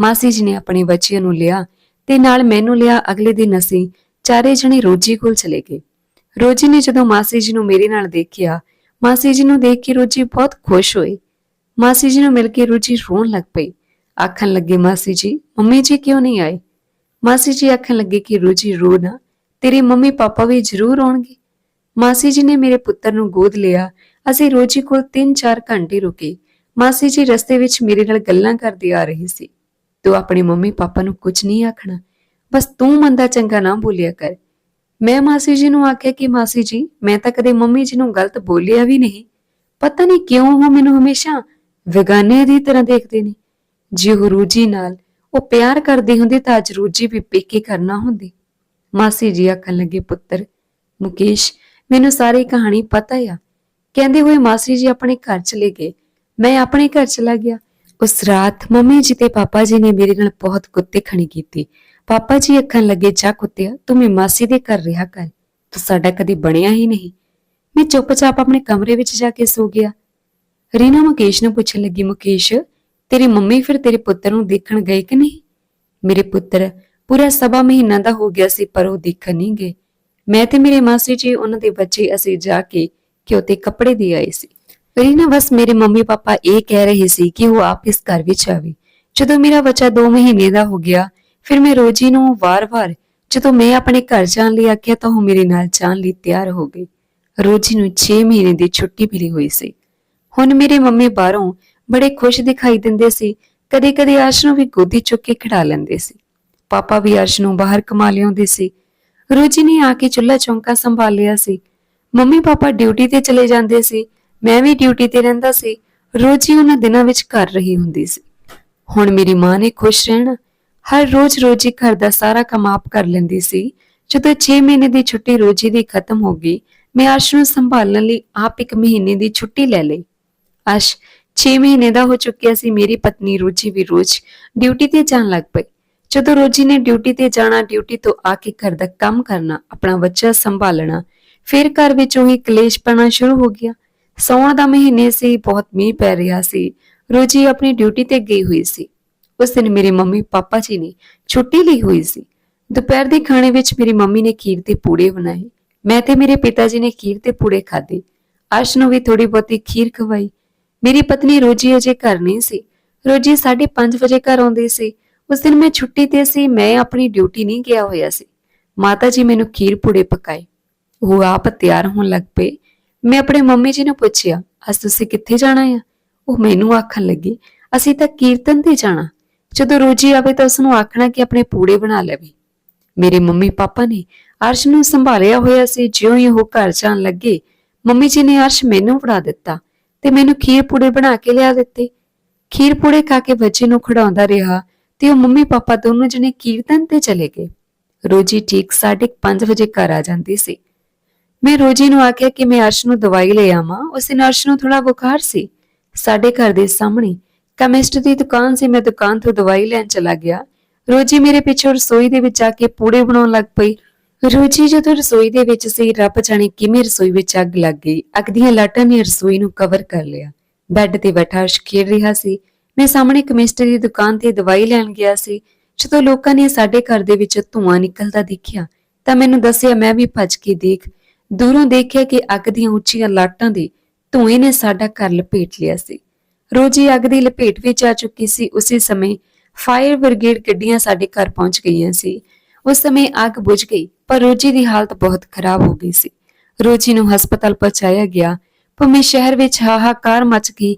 ਮਾਸੀ ਜੀ ਨੇ ਆਪਣੇ ਬੱਚਿਆਂ ਨੂੰ ਲਿਆ ਤੇ ਨਾਲ ਮੈਨੂੰ ਲਿਆ ਅਗਲੇ ਦਿਨ ਅਸੀਂ ਚਾਰੇ ਜਣੇ ਰੋਜੀ ਕੋਲ ਚਲੇ ਗਏ। ਰੋਜੀ ਨੇ ਜਦੋਂ ਮਾਸੀ ਜੀ ਨੂੰ ਮੇਰੇ ਨਾਲ ਦੇਖਿਆ ਮਾਸੀ ਜੀ ਨੂੰ ਦੇਖ ਕੇ ਰੋਜੀ ਬਹੁਤ ਖੁਸ਼ ਹੋਈ। ਮਾਸੀ ਜੀ ਨੂੰ ਮਿਲ ਕੇ ਰੋਜੀ ਰੋਣ ਲੱਗ ਪਈ। ਆਖਣ ਲੱਗੇ, ਮਾਸੀ ਜੀ, ਮੰਮੀ ਜੀ ਕਿਉਂ ਨਹੀਂ ਆਏ? ਮਾਸੀ ਜੀ ਆਖਣ ਲੱਗੇ ਕਿ ਰੋਜੀ ਰੋ ਨਾ, ਤੇਰੇ ਮੰਮੀ ਪਾਪਾ ਵੀ ਜ਼ਰੂਰ ਆਉਣਗੇ। ਮਾਸੀ ਜੀ ਨੇ ਮੇਰੇ ਪੁੱਤਰ ਨੂੰ ਗੋਦ ਲਿਆ। ਅਸੀਂ ਰੋਜੀ ਕੋਲ 3-4 ਘੰਟੇ ਰੁਕੇ। ਮਾਸੀ ਜੀ ਰਸਤੇ ਵਿੱਚ ਮੇਰੇ ਨਾਲ ਗੱਲਾਂ ਕਰਦੀ ਆ ਰਹੀ ਸੀ। ਤੂੰ ਆਪਣੇ ਮੰਮੀ ਪਾਪਾ ਨੂੰ ਕੁਝ ਨਹੀਂ ਆਖਣਾ। ਬਸ ਤੂੰ ਮੰਦਾ ਚੰਗਾ ਨਾ ਬੋਲਿਆ ਕਰ। ਮੈਂ ਮਾਸੀ ਜੀ ਨੂੰ ਆਖਿਆ ਕਿ ਮਾਸੀ ਜੀ, ਮੈਂ ਤਾਂ ਕਦੇ ਮੰਮੀ ਜੀ ਨੂੰ ਗਲਤ ਬੋਲਿਆ ਵੀ ਨਹੀਂ। ਪਤਾ ਨਹੀਂ ਕਿਉਂ ਉਹ ਮੈਨੂੰ ਹਮੇਸ਼ਾ ਵਿਗਾਨੇ ਦੀ ਤਰ੍ਹਾਂ ਦੇਖਦੇ ਨੇ। ਜੇ ਉਹ ਰੂਜੀ ਨਾਲ ਉਹ ਪਿਆਰ ਕਰਦੇ ਹੁੰਦੇ ਤਾਂ ਅੱਜ ਰੂਜੀ ਵੀ ਪੇਕੇ ਕਰਨਾ ਹੁੰਦੀ। ਮਾਸੀ ਜੀ ਆਖਣ ਲੱਗੇ, ਪੁੱਤਰ, ਮੁਕੇਸ਼, ਮੈਨੂੰ ਸਾਰੀ ਕਹਾਣੀ ਪਤਾ ਆ। ਕਹਿੰਦੇ ਹੋਏ ਮਾਸੀ ਜੀ ਆਪਣੇ ਘਰ ਚਲੇ ਗਏ। ਮੈਂ ਆਪਣੇ ਘਰ ਚਲਾ ਗਿਆ। ਉਸ ਰਾਤ ਮੰਮੀ ਜੀ ਤੇ ਪਾਪਾ ਜੀ ਨੇ ਮੇਰੇ ਨਾਲ ਬਹੁਤ ਕੁੱਤੇ ਖਣੀ ਕੀਤੀ। ਪਾਪਾ ਜੀ ਅੱਖਾਂ ਲੱਗੇ ਜਾ ਕੁੱਤਿਆ, ਤੂੰ ਮੇਰੀ ਮਾਸੀ ਦੇ ਘਰ ਰਿਹਾ ਕਰ। ਤੂੰ ਸਾਡਾ ਕਦੀ ਬਣਿਆ ਹੀ ਨਹੀਂ। ਮੈਂ ਚੁੱਪਚਾਪ ਆਪਣੇ ਕਮਰੇ ਵਿੱਚ ਜਾ ਕੇ ਸੋ ਗਿਆ। ਰੀਨਾ ਮੁਕੇਸ਼ ਨੂੰ ਪੁੱਛਣ ਲੱਗੀ, ਮੁਕੇਸ਼, ਤੇਰੀ ਮੰਮੀ ਫਿਰ ਤੇਰੇ ਪੁੱਤਰ ਨੂੰ ਦੇਖਣ ਗਏ ਕਿ ਨਹੀਂ? ਮੇਰੇ ਪੁੱਤਰ, ਪੂਰਾ ਸਵਾ ਮਹੀਨਾ ਦਾ ਹੋ ਗਿਆ ਸੀ, ਪਰ ਉਹ ਦੇਖਣ ਨਹੀਂ ਗਏ। ਮੈਂ ਤੇ ਮੇਰੇ ਮਾਸੀ ਜੀ, ਉਹਨਾਂ ਦੇ ਬੱਚੇ ਅਸੀਂ ਜਾ ਕੇ ਘਿਓ ਤੇ ਕੱਪੜੇ ਦੇ ਆਏ ਸੀ। ਰੀਨਾ ਬਸ ਮੇਰੇ ਮੰਮੀ ਪਾਪਾ ਇਹ ਕਹਿ ਰਹੇ ਸੀ ਕਿ ਉਹ ਆਪ ਇਸ ਘਰ ਵਿੱਚ ਆਵੇ। ਜਦੋਂ ਮੇਰਾ ਬੱਚਾ 2 ਮਹੀਨੇ ਦਾ ਹੋ ਗਿਆ ਫਿਰ ਮੈਂ ਰੋਜੀ ਨੂੰ ਵਾਰ-ਵਾਰ ਜਦੋਂ ਮੈਂ ਆਪਣੇ ਘਰ ਜਾਣ ਲਈ ਆਖਿਆ ਤਾਂ ਉਹ ਮੇਰੇ ਨਾਲ ਜਾਣ ਲਈ ਤਿਆਰ ਹੋ ਗਈ। ਰੋਜੀ ਨੂੰ 6 ਮਹੀਨੇ ਦੀ ਛੁੱਟੀ ਮਿਲੀ ਹੋਈ ਸੀ। ਹੁਣ ਮੇਰੇ ਮੰਮੀ ਬਾਹਰੋਂ ਬੜੇ ਖੁਸ਼ ਦਿਖਾਈ ਦਿੰਦੇ ਸੀ। ਕਦੇ-ਕਦੇ ਅਰਸ਼ ਨੂੰ ਵੀ ਗੋਦੀ ਚੁੱਕ ਕੇ ਖਿਡਾ ਲੈਂਦੇ ਸੀ। ਪਾਪਾ ਵੀ ਅਰਸ਼ ਨੂੰ ਬਾਹਰ ਕਮਾ ਲਿਆਉਂਦੇ ਸੀ। ਰੋਜੀ ਨੇ ਆ ਕੇ ਚੁੱਲ੍ਹਾ ਚੌਂਕਾ ਸੰਭਾਲ ਲਿਆ ਸੀ। ਮੰਮੀ ਪਾਪਾ ਡਿਊਟੀ ਤੇ ਚਲੇ ਜਾਂਦੇ ਸੀ। ਮੈਂ ਵੀ ਡਿਊਟੀ ਤੇ ਰਹਿੰਦਾ ਸੀ। ਰੋਜੀ ਉਹਨਾਂ ਦਿਨਾਂ ਵਿੱਚ ਘਰ ਰਹੀ ਹੁੰਦੀ ਸੀ। ਹੁਣ ਮੇਰੀ ਮਾਂ ਨੇ ਖੁਸ਼ ਰਹਿਣਾ ਹਰ ਰੋਜ਼ ਰੋਜੀ ਘਰ ਦਾ ਸਾਰਾ ਕੰਮ ਆਪ ਕਰ ਲੈਂਦੀ ਸੀ। ਜਦੋਂ 6 ਮਹੀਨੇ ਦੀ ਛੁੱਟੀ ਰੋਜੀ ਦੀ ਖਤਮ ਹੋ ਗਈ, ਮੈਂ ਅਰਸ਼ ਨੂੰ ਸੰਭਾਲਣ ਲਈ ਆਪ ਇੱਕ ਮਹੀਨੇ ਦੀ ਛੁੱਟੀ ਲੈ ਲਈ। ਅਰਸ਼ 6 ਮਹੀਨੇ ਦਾ ਹੋ ਚੁੱਕਿਆ ਸੀ, ਮੇਰੀ ਪਤਨੀ ਰੋਜੀ ਵੀ ਰੋਜ਼ ਡਿਊਟੀ ਤੇ ਜਾਣ ਲੱਗ ਪਈ। ਜਦੋਂ ਰੋਜੀ ਨੇ ਡਿਊਟੀ ਤੇ ਜਾਣਾ, ਡਿਊਟੀ ਤੋਂ ਆ ਕੇ ਘਰ ਦਾ ਕੰਮ ਕਰਨਾ, ਆਪਣਾ ਬੱਚਾ ਸੰਭਾਲਣਾ, ਫਿਰ ਘਰ ਵਿੱਚ ਉਹੀ ਕਲੇਸ਼ ਪੈਣਾ ਸ਼ੁਰੂ ਹੋ ਗਿਆ। ਸੌਣ ਦਾ ਮਹੀਨੇ ਸੀ, ਬਹੁਤ ਮੀਂਹ ਪੈ ਰਿਹਾ ਸੀ। ਰੋਜੀ ਆਪਣੀ ਡਿਊਟੀ ਤੇ ਗਈ ਹੋਈ ਸੀ। ਉਸ ਦਿਨ ਮੇਰੇ ਮੰਮੀ ਪਾਪਾ ਜੀ ਨੇ ਛੁੱਟੀ ਲਈ ਹੋਈ ਸੀ। ਦੁਪਹਿਰ ਦੇ ਖਾਣੇ ਵਿੱਚ ਮੇਰੀ ਮੰਮੀ ਨੇ ਖੀਰ ਦੇ ਪੂੜੇ ਬਣਾਏ। ਮੈਂ ਤੇ ਮੇਰੇ ਪਿਤਾ ਜੀ ਨੇ ਖੀਰ ਤੇ ਪੂੜੇ ਖਾਦੇ ਅਰਸ਼ ਨੂੰ ਵੀ ਥੋੜੀ ਬਹੁਤੀ ਖੀਰ ਖਵਾਈ। ਮੇਰੀ ਪਤਨੀ ਰੋਜੀ ਅਜੇ ਘਰ ਨਹੀਂ ਸੀ। ਰੋਜੀ 5:30 ਵਜੇ ਘਰ ਆਉਂਦੀ ਸੀ। ਉਸ ਦਿਨ ਮੈਂ ਛੁੱਟੀ ਤੇ ਸੀ, ਮੈਂ ਆਪਣੀ ਡਿਊਟੀ ਨਹੀਂ ਗਿਆ ਹੋਇਆ ਸੀ। ਮਾਤਾ ਜੀ ਮੈਨੂੰ ਖੀਰ ਪੂੜੇ ਪਕਾਏ। ਉਹ ਆਪ ਤਿਆਰ ਹੋਣ ਲੱਗ ਪਏ। ਮੈਂ ਆਪਣੇ ਮੰਮੀ ਜੀ ਨੂੰ ਪੁੱਛਿਆ, ਅੱਜ ਤੁਸੀਂ ਕਿੱਥੇ ਜਾਣਾ ਆ? ਉਹ ਮੈਨੂੰ ਆਖਣ ਲੱਗੀ, ਅਸੀਂ ਤਾਂ ਕੀਰਤਨ ਤੇ ਜਾਣਾ। ਜਦੋਂ ਰੋਜੀ ਆਵੇ ਤਾਂ ਉਸ ਨੂੰ ਆਖਣਾ ਕਿ ਆਪਣੇ ਪੂੜੇ ਬਣਾ ਲਵੇ। ਮੇਰੇ ਮੰਮੀ ਪਾਪਾ ਨੇ ਅਰਸ਼ ਨੂੰ ਸੰਭਾਲਿਆ ਹੋਇਆ ਸੀ, ਜਿਉਂ ਹੀ ਉਹ ਘਰ ਜਾਣ ਲੱਗੇ, ਮੰਮੀ ਜੀ ਨੇ ਅਰਸ਼ ਮੈਨੂੰ ਫੜਾ ਦਿੱਤਾ ਤੇ ਮੈਨੂੰ ਖੀਰ ਪੂੜੇ ਬਣਾ ਕੇ ਲਿਆ ਦਿੱਤੇ। ਖੀਰ ਪੂੜੇ ਖਾ ਕੇ ਬੱਚੇ ਨੂੰ ਖੜਾਉਂਦਾ ਰਿਹਾ ਤੇ ਉਹ ਮੰਮੀ ਪਾਪਾ ਦੋਨੋਂ ਜਣੇ ਕੀਰਤਨ ਤੇ ਚਲੇ ਗਏ। ਰੋਜੀ ਠੀਕ 5:30 ਵਜੇ ਘਰ ਆ ਜਾਂਦੀ ਸੀ। ਮੈਂ ਰੋਜੀ ਨੂੰ ਆਖਿਆ ਕਿ ਮੈਂ ਅਰਸ਼ ਨੂੰ ਦਵਾਈ ਲੈ ਆਵਾਂ, ਉਸ ਦਿਨ ਅਰਸ਼ ਨੂੰ ਥੋੜਾ ਬੁਖਾਰ ਸੀ। ਸਾਡੇ ਘਰ ਦੇ ਸਾਹਮਣੇ ਕੈਮਿਸਟ ਦੀ ਦੁਕਾਨ ਸੀ, ਮੈਂ ਦੁਕਾਨ ਤੋਂ ਦਵਾਈ ਲੈਣ ਚਲਾ ਗਿਆ। ਰੋਜੀ ਮੇਰੇ ਪਿੱਛੇ ਰਸੋਈ ਦੇ ਵਿੱਚ ਆ ਕੇ ਪੂੜੇ ਬਣਾਉਣ ਲੱਗ ਪਈ। ਰੋਜੀ ਜਦੋਂ ਰਸੋਈ ਦੇ ਵਿੱਚ ਸੀ, ਰੱਬ ਜਾਣੇ ਕਿਵੇਂ ਰਸੋਈ ਵਿੱਚ ਅੱਗ ਲੱਗ ਗਈ। ਅੱਗ ਦੀਆਂ ਲਾਟਾਂ ਨੇ ਰਸੋਈ ਨੂੰ ਕਵਰ ਕਰ ਲਿਆ। ਬੈੱਡ ਤੇ ਬੈਠਾ ਅਰਸ਼ ਖੇਡ ਰਿਹਾ ਸੀ। ਮੈਂ ਸਾਹਮਣੇ ਕੈਮਿਸਟ ਦੀ ਦੁਕਾਨ ਤੇ ਦਵਾਈ ਲੈਣ ਗਿਆ ਸੀ। ਜਦੋਂ ਲੋਕਾਂ ਨੇ ਸਾਡੇ ਘਰ ਦੇ ਵਿੱਚ ਧੂਆਂ ਨਿਕਲਦਾ ਦੇਖਿਆ, ਤਾਂ ਮੈਨੂੰ ਦੱਸਿਆ, ਮੈਂ ਵੀ ਭੱਜ ਕੇ ਦੇਖ। ਦੂਰੋਂ ਦੇਖਿਆ ਕਿ ਅੱਗ ਦੀਆਂ ਉੱਚੀਆਂ ਲਾਟਾਂ ਦੇ ਧੂਏ ਨੇ ਸਾਡਾ ਘਰ ਲਪੇਟ ਲਿਆ ਸੀ। ਰੋਜੀ ਅੱਗ ਦੀ ਲਪੇਟ ਵਿੱਚ ਆ ਚੁੱਕੀ ਸੀ, ਉਸੇ ਸਮੇਂ ਫਾਇਰ ਬ੍ਰਿਗੇਡ ਗੱਡੀਆਂ ਸਾਡੇ ਘਰ ਪਹੁੰਚ ਗਈਆਂ ਸੀ। ਉਸ ਸਮੇਂ ਅੱਗ ਬੁਝ ਗਈ, ਪਰ ਰੋਜੀ ਦੀ ਹਾਲਤ ਬਹੁਤ ਖਰਾਬ ਹੋ ਗਈ ਸੀ। ਰੋਜੀ ਨੂੰ ਹਸਪਤਾਲ ਪਹੁੰਚਾਇਆ ਗਿਆ। ਭੂਮੀ ਸ਼ਹਿਰ ਵਿੱਚ ਹਾਹਾਕਾਰ ਮਚ ਗਈ।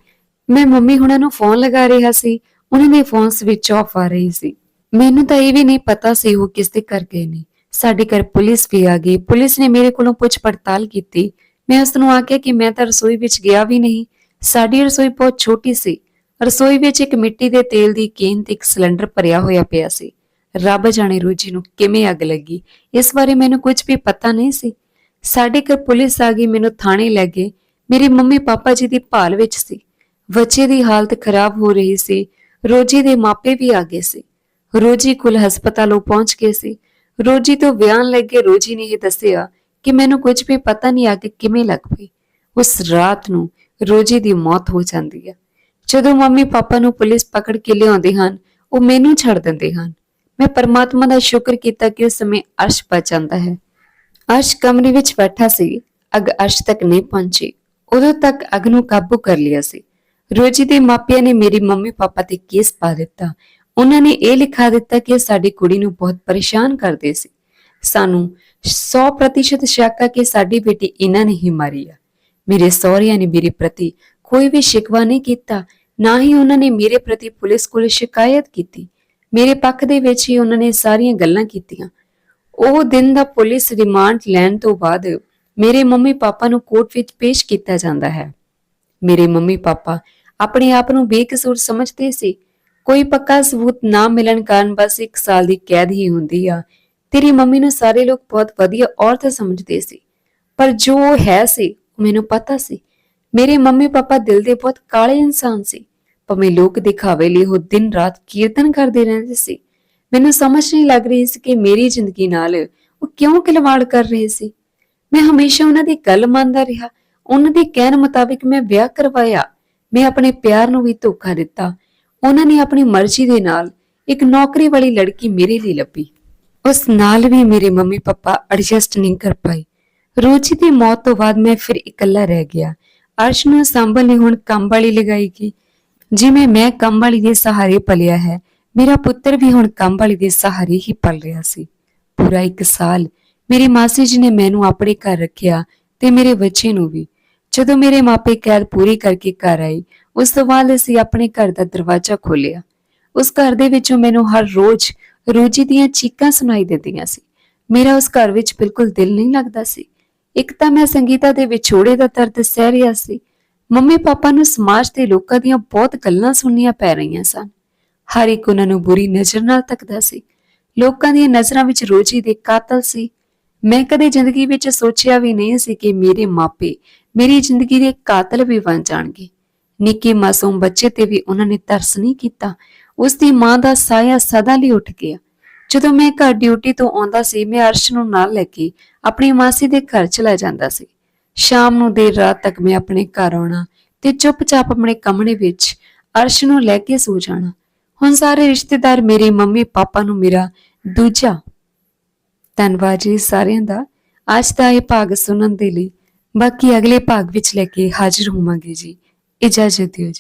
ਮੈਂ ਮੰਮੀ ਹੁਣਾਂ ਨੂੰ ਫੋਨ ਲਗਾ ਰਿਹਾ ਸੀ। ਉਹਨਾਂ ਦੇ ਫੋਨ ਸਵਿਚ ਆਫ ਆ ਰਹੀ ਸੀ। ਮੈਨੂੰ ਤਾਂ ਇਹ ਵੀ ਨਹੀਂ ਪਤਾ ਸੀ ਉਹ ਕਿਸ ਦੇ ਘਰ ਗਏ ਨੇ। ਸਾਡੇ ਘਰ ਪੁਲਿਸ ਵੀ ਆ ਗਈ। ਪੁਲਿਸ ਨੇ ਮੇਰੇ ਕੋਲੋਂ ਪੁੱਛ ਪੜਤਾਲ ਕੀਤੀ। ਮੈਂ ਉਸ ਨੂੰ ਆਖਿਆ ਕਿ ਮੈਂ ਤਾਂ ਰਸੋਈ ਵਿੱਚ ਗਿਆ ਵੀ ਨਹੀਂ। ਸਾਡੀ ਰਸੋਈ ਬਹੁਤ ਛੋਟੀ ਸੀ। ਰਸੋਈ ਵਿੱਚ ਇੱਕ ਮਿੱਟੀ ਦੇ ਤੇਲ ਦੀ ਕੇਨ ਤੇ ਇੱਕ ਸਿਲੰਡਰ ਭਰਿਆ ਹੋਇਆ ਪਿਆ ਸੀ। ਰੱਬ ਜਾਣੇ ਰੋਜੀ ਨੂੰ ਕਿਵੇਂ ਅੱਗ ਲੱਗੀ, ਇਸ ਬਾਰੇ ਮੈਨੂੰ ਕੁਝ ਵੀ ਪਤਾ ਨਹੀਂ ਸੀ। ਸਾਡੇ ਘਰ ਪੁਲਿਸ ਆ ਗਈ, ਮੈਨੂੰ ਥਾਣੇ ਲੈ ਗਏ। ਮੇਰੇ ਮੰਮੀ ਪਾਪਾ ਜੀ ਦੀ ਭਾਲ ਵਿੱਚ ਸੀ। ਬੱਚੇ ਦੀ ਹਾਲਤ ਖਰਾਬ ਹੋ ਰਹੀ ਸੀ। ਰੋਜੀ ਦੇ ਮਾਪੇ ਵੀ ਆ ਗਏ ਸੀ। ਰੋਜੀ ਕੋਲ ਹਸਪਤਾਲੋਂ ਪਹੁੰਚ ਗਏ ਸੀ। ਰੋਜੀ ਤੋਂ ਬਿਆਨ ਲੈ ਕੇ ਰੋਜੀ ਨੇ ਇਹ ਦੱਸਿਆ ਕਿ ਮੈਨੂੰ ਕੁਝ ਵੀ ਪਤਾ ਨਹੀਂ ਅੱਗ ਕਿਵੇਂ ਲੱਗ ਪਈ। ਉਸ ਰਾਤ ਨੂੰ ਰੋਜੀ ਦੀ ਮੌਤ ਹੋ ਜਾਂਦੀ ਹੈ। ਜਦੋਂ ਮੰਮੀ ਪਾਪਾ ਨੂੰ ਪੁਲਿਸ ਪਕੜ ਕੇ ਲਿਆਉਂਦੇ ਹਨ, ਉਹ ਮੈਨੂੰ ਛੱਡ ਦਿੰਦੇ ਹਨ। ਮੈਂ ਪਰਮਾਤਮਾ ਦਾ ਸ਼ੁਕਰ ਕੀਤਾ ਕਿ ਉਸ ਸਮੇਂ ਅਰਸ਼ ਬਚ ਜਾਂਦਾ ਹੈ। ਅਰਸ਼ ਕਮਰੇ ਵਿੱਚ ਬੈਠਾ ਸੀ, ਅੱਗ ਅਰਸ਼ ਤੱਕ ਨਹੀਂ ਪਹੁੰਚੀ। ਉਦੋਂ ਤੱਕ ਅੱਗ ਨੂੰ ਕਾਬੂ ਕਰ ਲਿਆ ਸੀ। ਰੋਜੀ ਦੇ ਮਾਪਿਆਂ ਨੇ ਮੇਰੀ ਮੰਮੀ ਪਾਪਾ ਤੇ ਕੇਸ ਪਾ ਦਿੱਤਾ। ਉਹਨਾਂ ਨੇ ਇਹ ਲਿਖਾ ਦਿੱਤਾ ਕਿ ਸਾਡੀ ਕੁੜੀ ਨੂੰ ਬਹੁਤ ਪਰੇਸ਼ਾਨ ਕਰਦੇ ਸੀ। ਸਾਨੂੰ 100% ਸ਼ੱਕ ਆ ਕਿ ਸਾਡੀ ਬੇਟੀ ਇਹਨਾਂ ਨੇ ਹੀ ਮਾਰੀ ਆ। ਮੇਰੇ ਸਹੁਰਿਆਂ ਨੇ ਮੇਰੇ ਪ੍ਰਤੀ ਕੋਈ ਵੀ ਸ਼ਿਕਵਾ ਨਹੀਂ ਕੀਤਾ, ਨਾ ਹੀ ਉਹਨਾਂ ਨੇ ਮੇਰੇ ਪ੍ਰਤੀ ਪੁਲਿਸ ਕੋਲ ਸ਼ਿਕਾਇਤ ਕੀਤੀ। ਮੇਰੇ ਪੱਖ ਦੇ ਵਿੱਚ ਹੀ ਉਹਨਾਂ ਨੇ ਸਾਰੀਆਂ ਗੱਲਾਂ ਕੀਤੀਆਂ। ਉਹ ਦਿਨ ਦਾ ਪੁਲਿਸ ਰਿਮਾਂਡ ਲੈਣ ਤੋਂ ਬਾਅਦ ਮੇਰੇ ਮੰਮੀ ਪਾਪਾ ਨੂੰ ਕੋਰਟ ਵਿੱਚ ਪੇਸ਼ ਕੀਤਾ ਜਾਂਦਾ ਹੈ। ਮੇਰੇ ਮੰਮੀ ਪਾਪਾ ਆਪਣੇ ਆਪ ਨੂੰ ਬੇਕਸੂਰ ਸਮਝਦੇ ਸੀ। ਕੋਈ ਪੱਕਾ ਸਬੂਤ ਨਾ ਮਿਲਣ ਕਾਰਨ ਬਸ 1 ਸਾਲ ਦੀ ਕੈਦ ਹੀ ਹੁੰਦੀ ਆ। ਤੇਰੀ ਮੰਮੀ ਨੂੰ ਸਾਰੇ ਲੋਕ ਬਹੁਤ ਵਧੀਆ ਔਰਤ ਸਮਝਦੇ ਸੀ। ਪਰ ਜੋ ਉਹ ਹੈ ਸੀ ਮੈਨੂੰ ਪਤਾ ਸੀ। ਮੇਰੇ ਮੰਮੀ ਪਾਪਾ ਦਿਲ ਦੇ ਬਹੁਤ ਕਾਲੇ ਇਨਸਾਨ ਸੀ। ਭਾਵੇਂ ਲੋਕ ਦਿਖਾਵੇ ਲਈ ਉਹ ਦਿਨ ਰਾਤ ਕੀਰਤਨ ਕਰਦੇ ਰਹਿੰਦੇ ਸੀ। ਮੈਨੂੰ ਸਮਝ ਨਹੀਂ ਲੱਗ ਰਹੀ ਸੀ ਕਿ ਮੇਰੀ ਜ਼ਿੰਦਗੀ ਨਾਲ ਉਹ ਕਿਉਂ ਖਿਲਵਾੜ ਕਰ ਰਹੇ ਸੀ। ਮੈਂ ਹਮੇਸ਼ਾ ਉਹਨਾਂ ਦੀ ਗੱਲ ਮੰਨਦਾ ਰਿਹਾ। ਉਹਨਾਂ ਦੇ ਕਹਿਣ ਮੁਤਾਬਿਕ ਮੈਂ ਵਿਆਹ ਕਰਵਾਇਆ। ਮੈਂ ਆਪਣੇ ਪਿਆਰ ਨੂੰ ਵੀ ਧੋਖਾ ਦਿੱਤਾ। ਉਹਨਾਂ ਨੇ ਆਪਣੀ ਮਰਜ਼ੀ ਦੇ ਨਾਲ ਇੱਕ ਨੌਕਰੀ ਵਾਲੀ ਲੜਕੀ ਮੇਰੇ ਲਈ ਲੱਭੀ। ਉਸ ਨਾਲ ਵੀ ਮੇਰੇ ਮੰਮੀ ਪਾਪਾ ਐਡਜਸਟ ਨਹੀਂ ਕਰ ਪਾਏ। ਰੋਜੀ ਦੀ ਮੌਤ ਤੋਂ ਬਾਅਦ ਮੈਂ ਫਿਰ ਇਕੱਲਾ ਰਹਿ ਗਿਆ। ਅਰਸ਼ ਨੂੰ ਸੰਭਲ ਲਈ ਹੁਣ ਕੰਮ ਵਾਲੀ ਲਗਾਈ ਗਈ। ਜਿਵੇਂ ਮੈਂ ਕੰਮ ਵਾਲੀ ਦੇ ਸਹਾਰੇ ਪਲਿਆ ਹੈ, ਮੇਰਾ ਪੁੱਤਰ ਵੀ ਹੁਣ ਕੰਮ ਵਾਲੀ ਦੇ ਸਹਾਰੇ ਹੀ ਪਲ ਰਿਹਾ ਸੀ। ਪੂਰਾ ਇੱਕ ਸਾਲ ਮੇਰੀ ਮਾਸੀ ਜੀ ਨੇ ਮੈਨੂੰ ਆਪਣੇ ਘਰ ਰੱਖਿਆ ਤੇ ਮੇਰੇ ਬੱਚੇ ਨੂੰ ਵੀ। ਜਦੋਂ ਮੇਰੇ ਮਾਪੇ ਕੈਦ ਪੂਰੀ ਕਰਕੇ ਘਰ ਆਏ, ਉਸ ਤੋਂ ਬਾਅਦ ਅਸੀਂ ਆਪਣੇ ਘਰ ਦਾ ਦਰਵਾਜ਼ਾ ਖੋਲ੍ਹਿਆ। ਉਸ ਘਰ ਦੇ ਵਿੱਚੋਂ ਮੈਨੂੰ ਹਰ ਰੋਜ਼ ਰੋਜੀ ਦੀਆਂ ਚੀਕਾਂ ਸੁਣਾਈ ਦਿੰਦੀਆਂ ਸੀ। ਮੇਰਾ ਉਸ ਘਰ ਵਿੱਚ ਬਿਲਕੁਲ ਦਿਲ ਨਹੀਂ ਲੱਗਦਾ ਸੀ। ਇੱਕ ਤਾਂ ਮੈਂ ਸੰਗੀਤਾ ਦੇ ਵਿਛੋੜੇ ਦਾ ਦਰਦ ਸਹਿ ਰਿਹਾ ਸੀ। ਮੰਮੀ ਪਾਪਾ ਨੂੰ ਸਮਾਜ ਦੇ ਲੋਕਾਂ ਦੀਆਂ ਬਹੁਤ ਗੱਲਾਂ ਸੁਣਨੀਆਂ ਪੈ ਰਹੀਆਂ ਸਨ। ਹਰ ਇੱਕ ਉਹਨਾਂ ਨੂੰ ਬੁਰੀ ਨਜ਼ਰ ਨਾਲ ਤੱਕਦਾ ਸੀ। ਲੋਕਾਂ ਦੀਆਂ ਨਜ਼ਰਾਂ ਵਿੱਚ ਰੋਜੀ ਦੇ ਕਾਤਲ ਸੀ। ਮੈਂ ਕਦੇ ਜ਼ਿੰਦਗੀ ਵਿੱਚ ਸੋਚਿਆ ਵੀ ਨਹੀਂ ਸੀ ਕਿ ਮੇਰੇ ਮਾਪੇ ਮੇਰੀ ਜ਼ਿੰਦਗੀ ਦੇ ਕਾਤਲ ਵੀ ਬਣ ਜਾਣਗੇ। ਨਿੱਕੇ ਮਾਸੂਮ ਬੱਚੇ ਤੇ ਵੀ ਉਹਨਾਂ ਨੇ ਤਰਸ ਨਹੀਂ ਕੀਤਾ। ਉਸ ਦੀ ਮਾਂ ਦਾ ਸਾਇਆ ਸਦਾ ਲਈ ਉੱਠ ਗਿਆ। ਜਦੋਂ ਮੈਂ ਘਰ ਡਿਊਟੀ ਤੋਂ ਆਉਂਦਾ ਸੀ, ਮੈਂ ਅਰਸ਼ ਨੂੰ ਨਾਲ ਲੈ ਕੇ ਆਪਣੀ ਮਾਸੀ ਦੇ ਘਰ ਚਲਾ ਜਾਂਦਾ ਸੀ। ਸ਼ਾਮ ਨੂੰ ਦੇਰ ਰਾਤ ਤੱਕ ਮੈਂ ਆਪਣੇ ਘਰ ਆਉਣਾ ਤੇ ਚੁੱਪਚਾਪ ਆਪਣੇ ਕਮਰੇ ਵਿੱਚ ਅਰਸ਼ ਨੂੰ ਲੈ ਕੇ ਸੋ ਜਾਣਾ। ਹੁਣ ਸਾਰੇ ਰਿਸ਼ਤੇਦਾਰ ਮੇਰੇ ਮੰਮੀ ਪਾਪਾ ਨੂੰ ਮੇਰਾ ਦੂਜਾ। ਧੰਨਵਾਦ ਜੀ ਸਾਰਿਆਂ ਦਾ। ਅੱਜ ਦਾ ਇਹ ਭਾਗ ਸੁਣਨ ਦੇ ਲਈ ਬਾਕੀ ਅਗਲੇ ਭਾਗ ਵਿੱਚ ਲੈ ਕੇ ਹਾਜ਼ਰ ਹੋਵਾਂਗੇ ਜੀ। ਇਜਾਜ਼ਤ ਦਿਓ ਜੀ।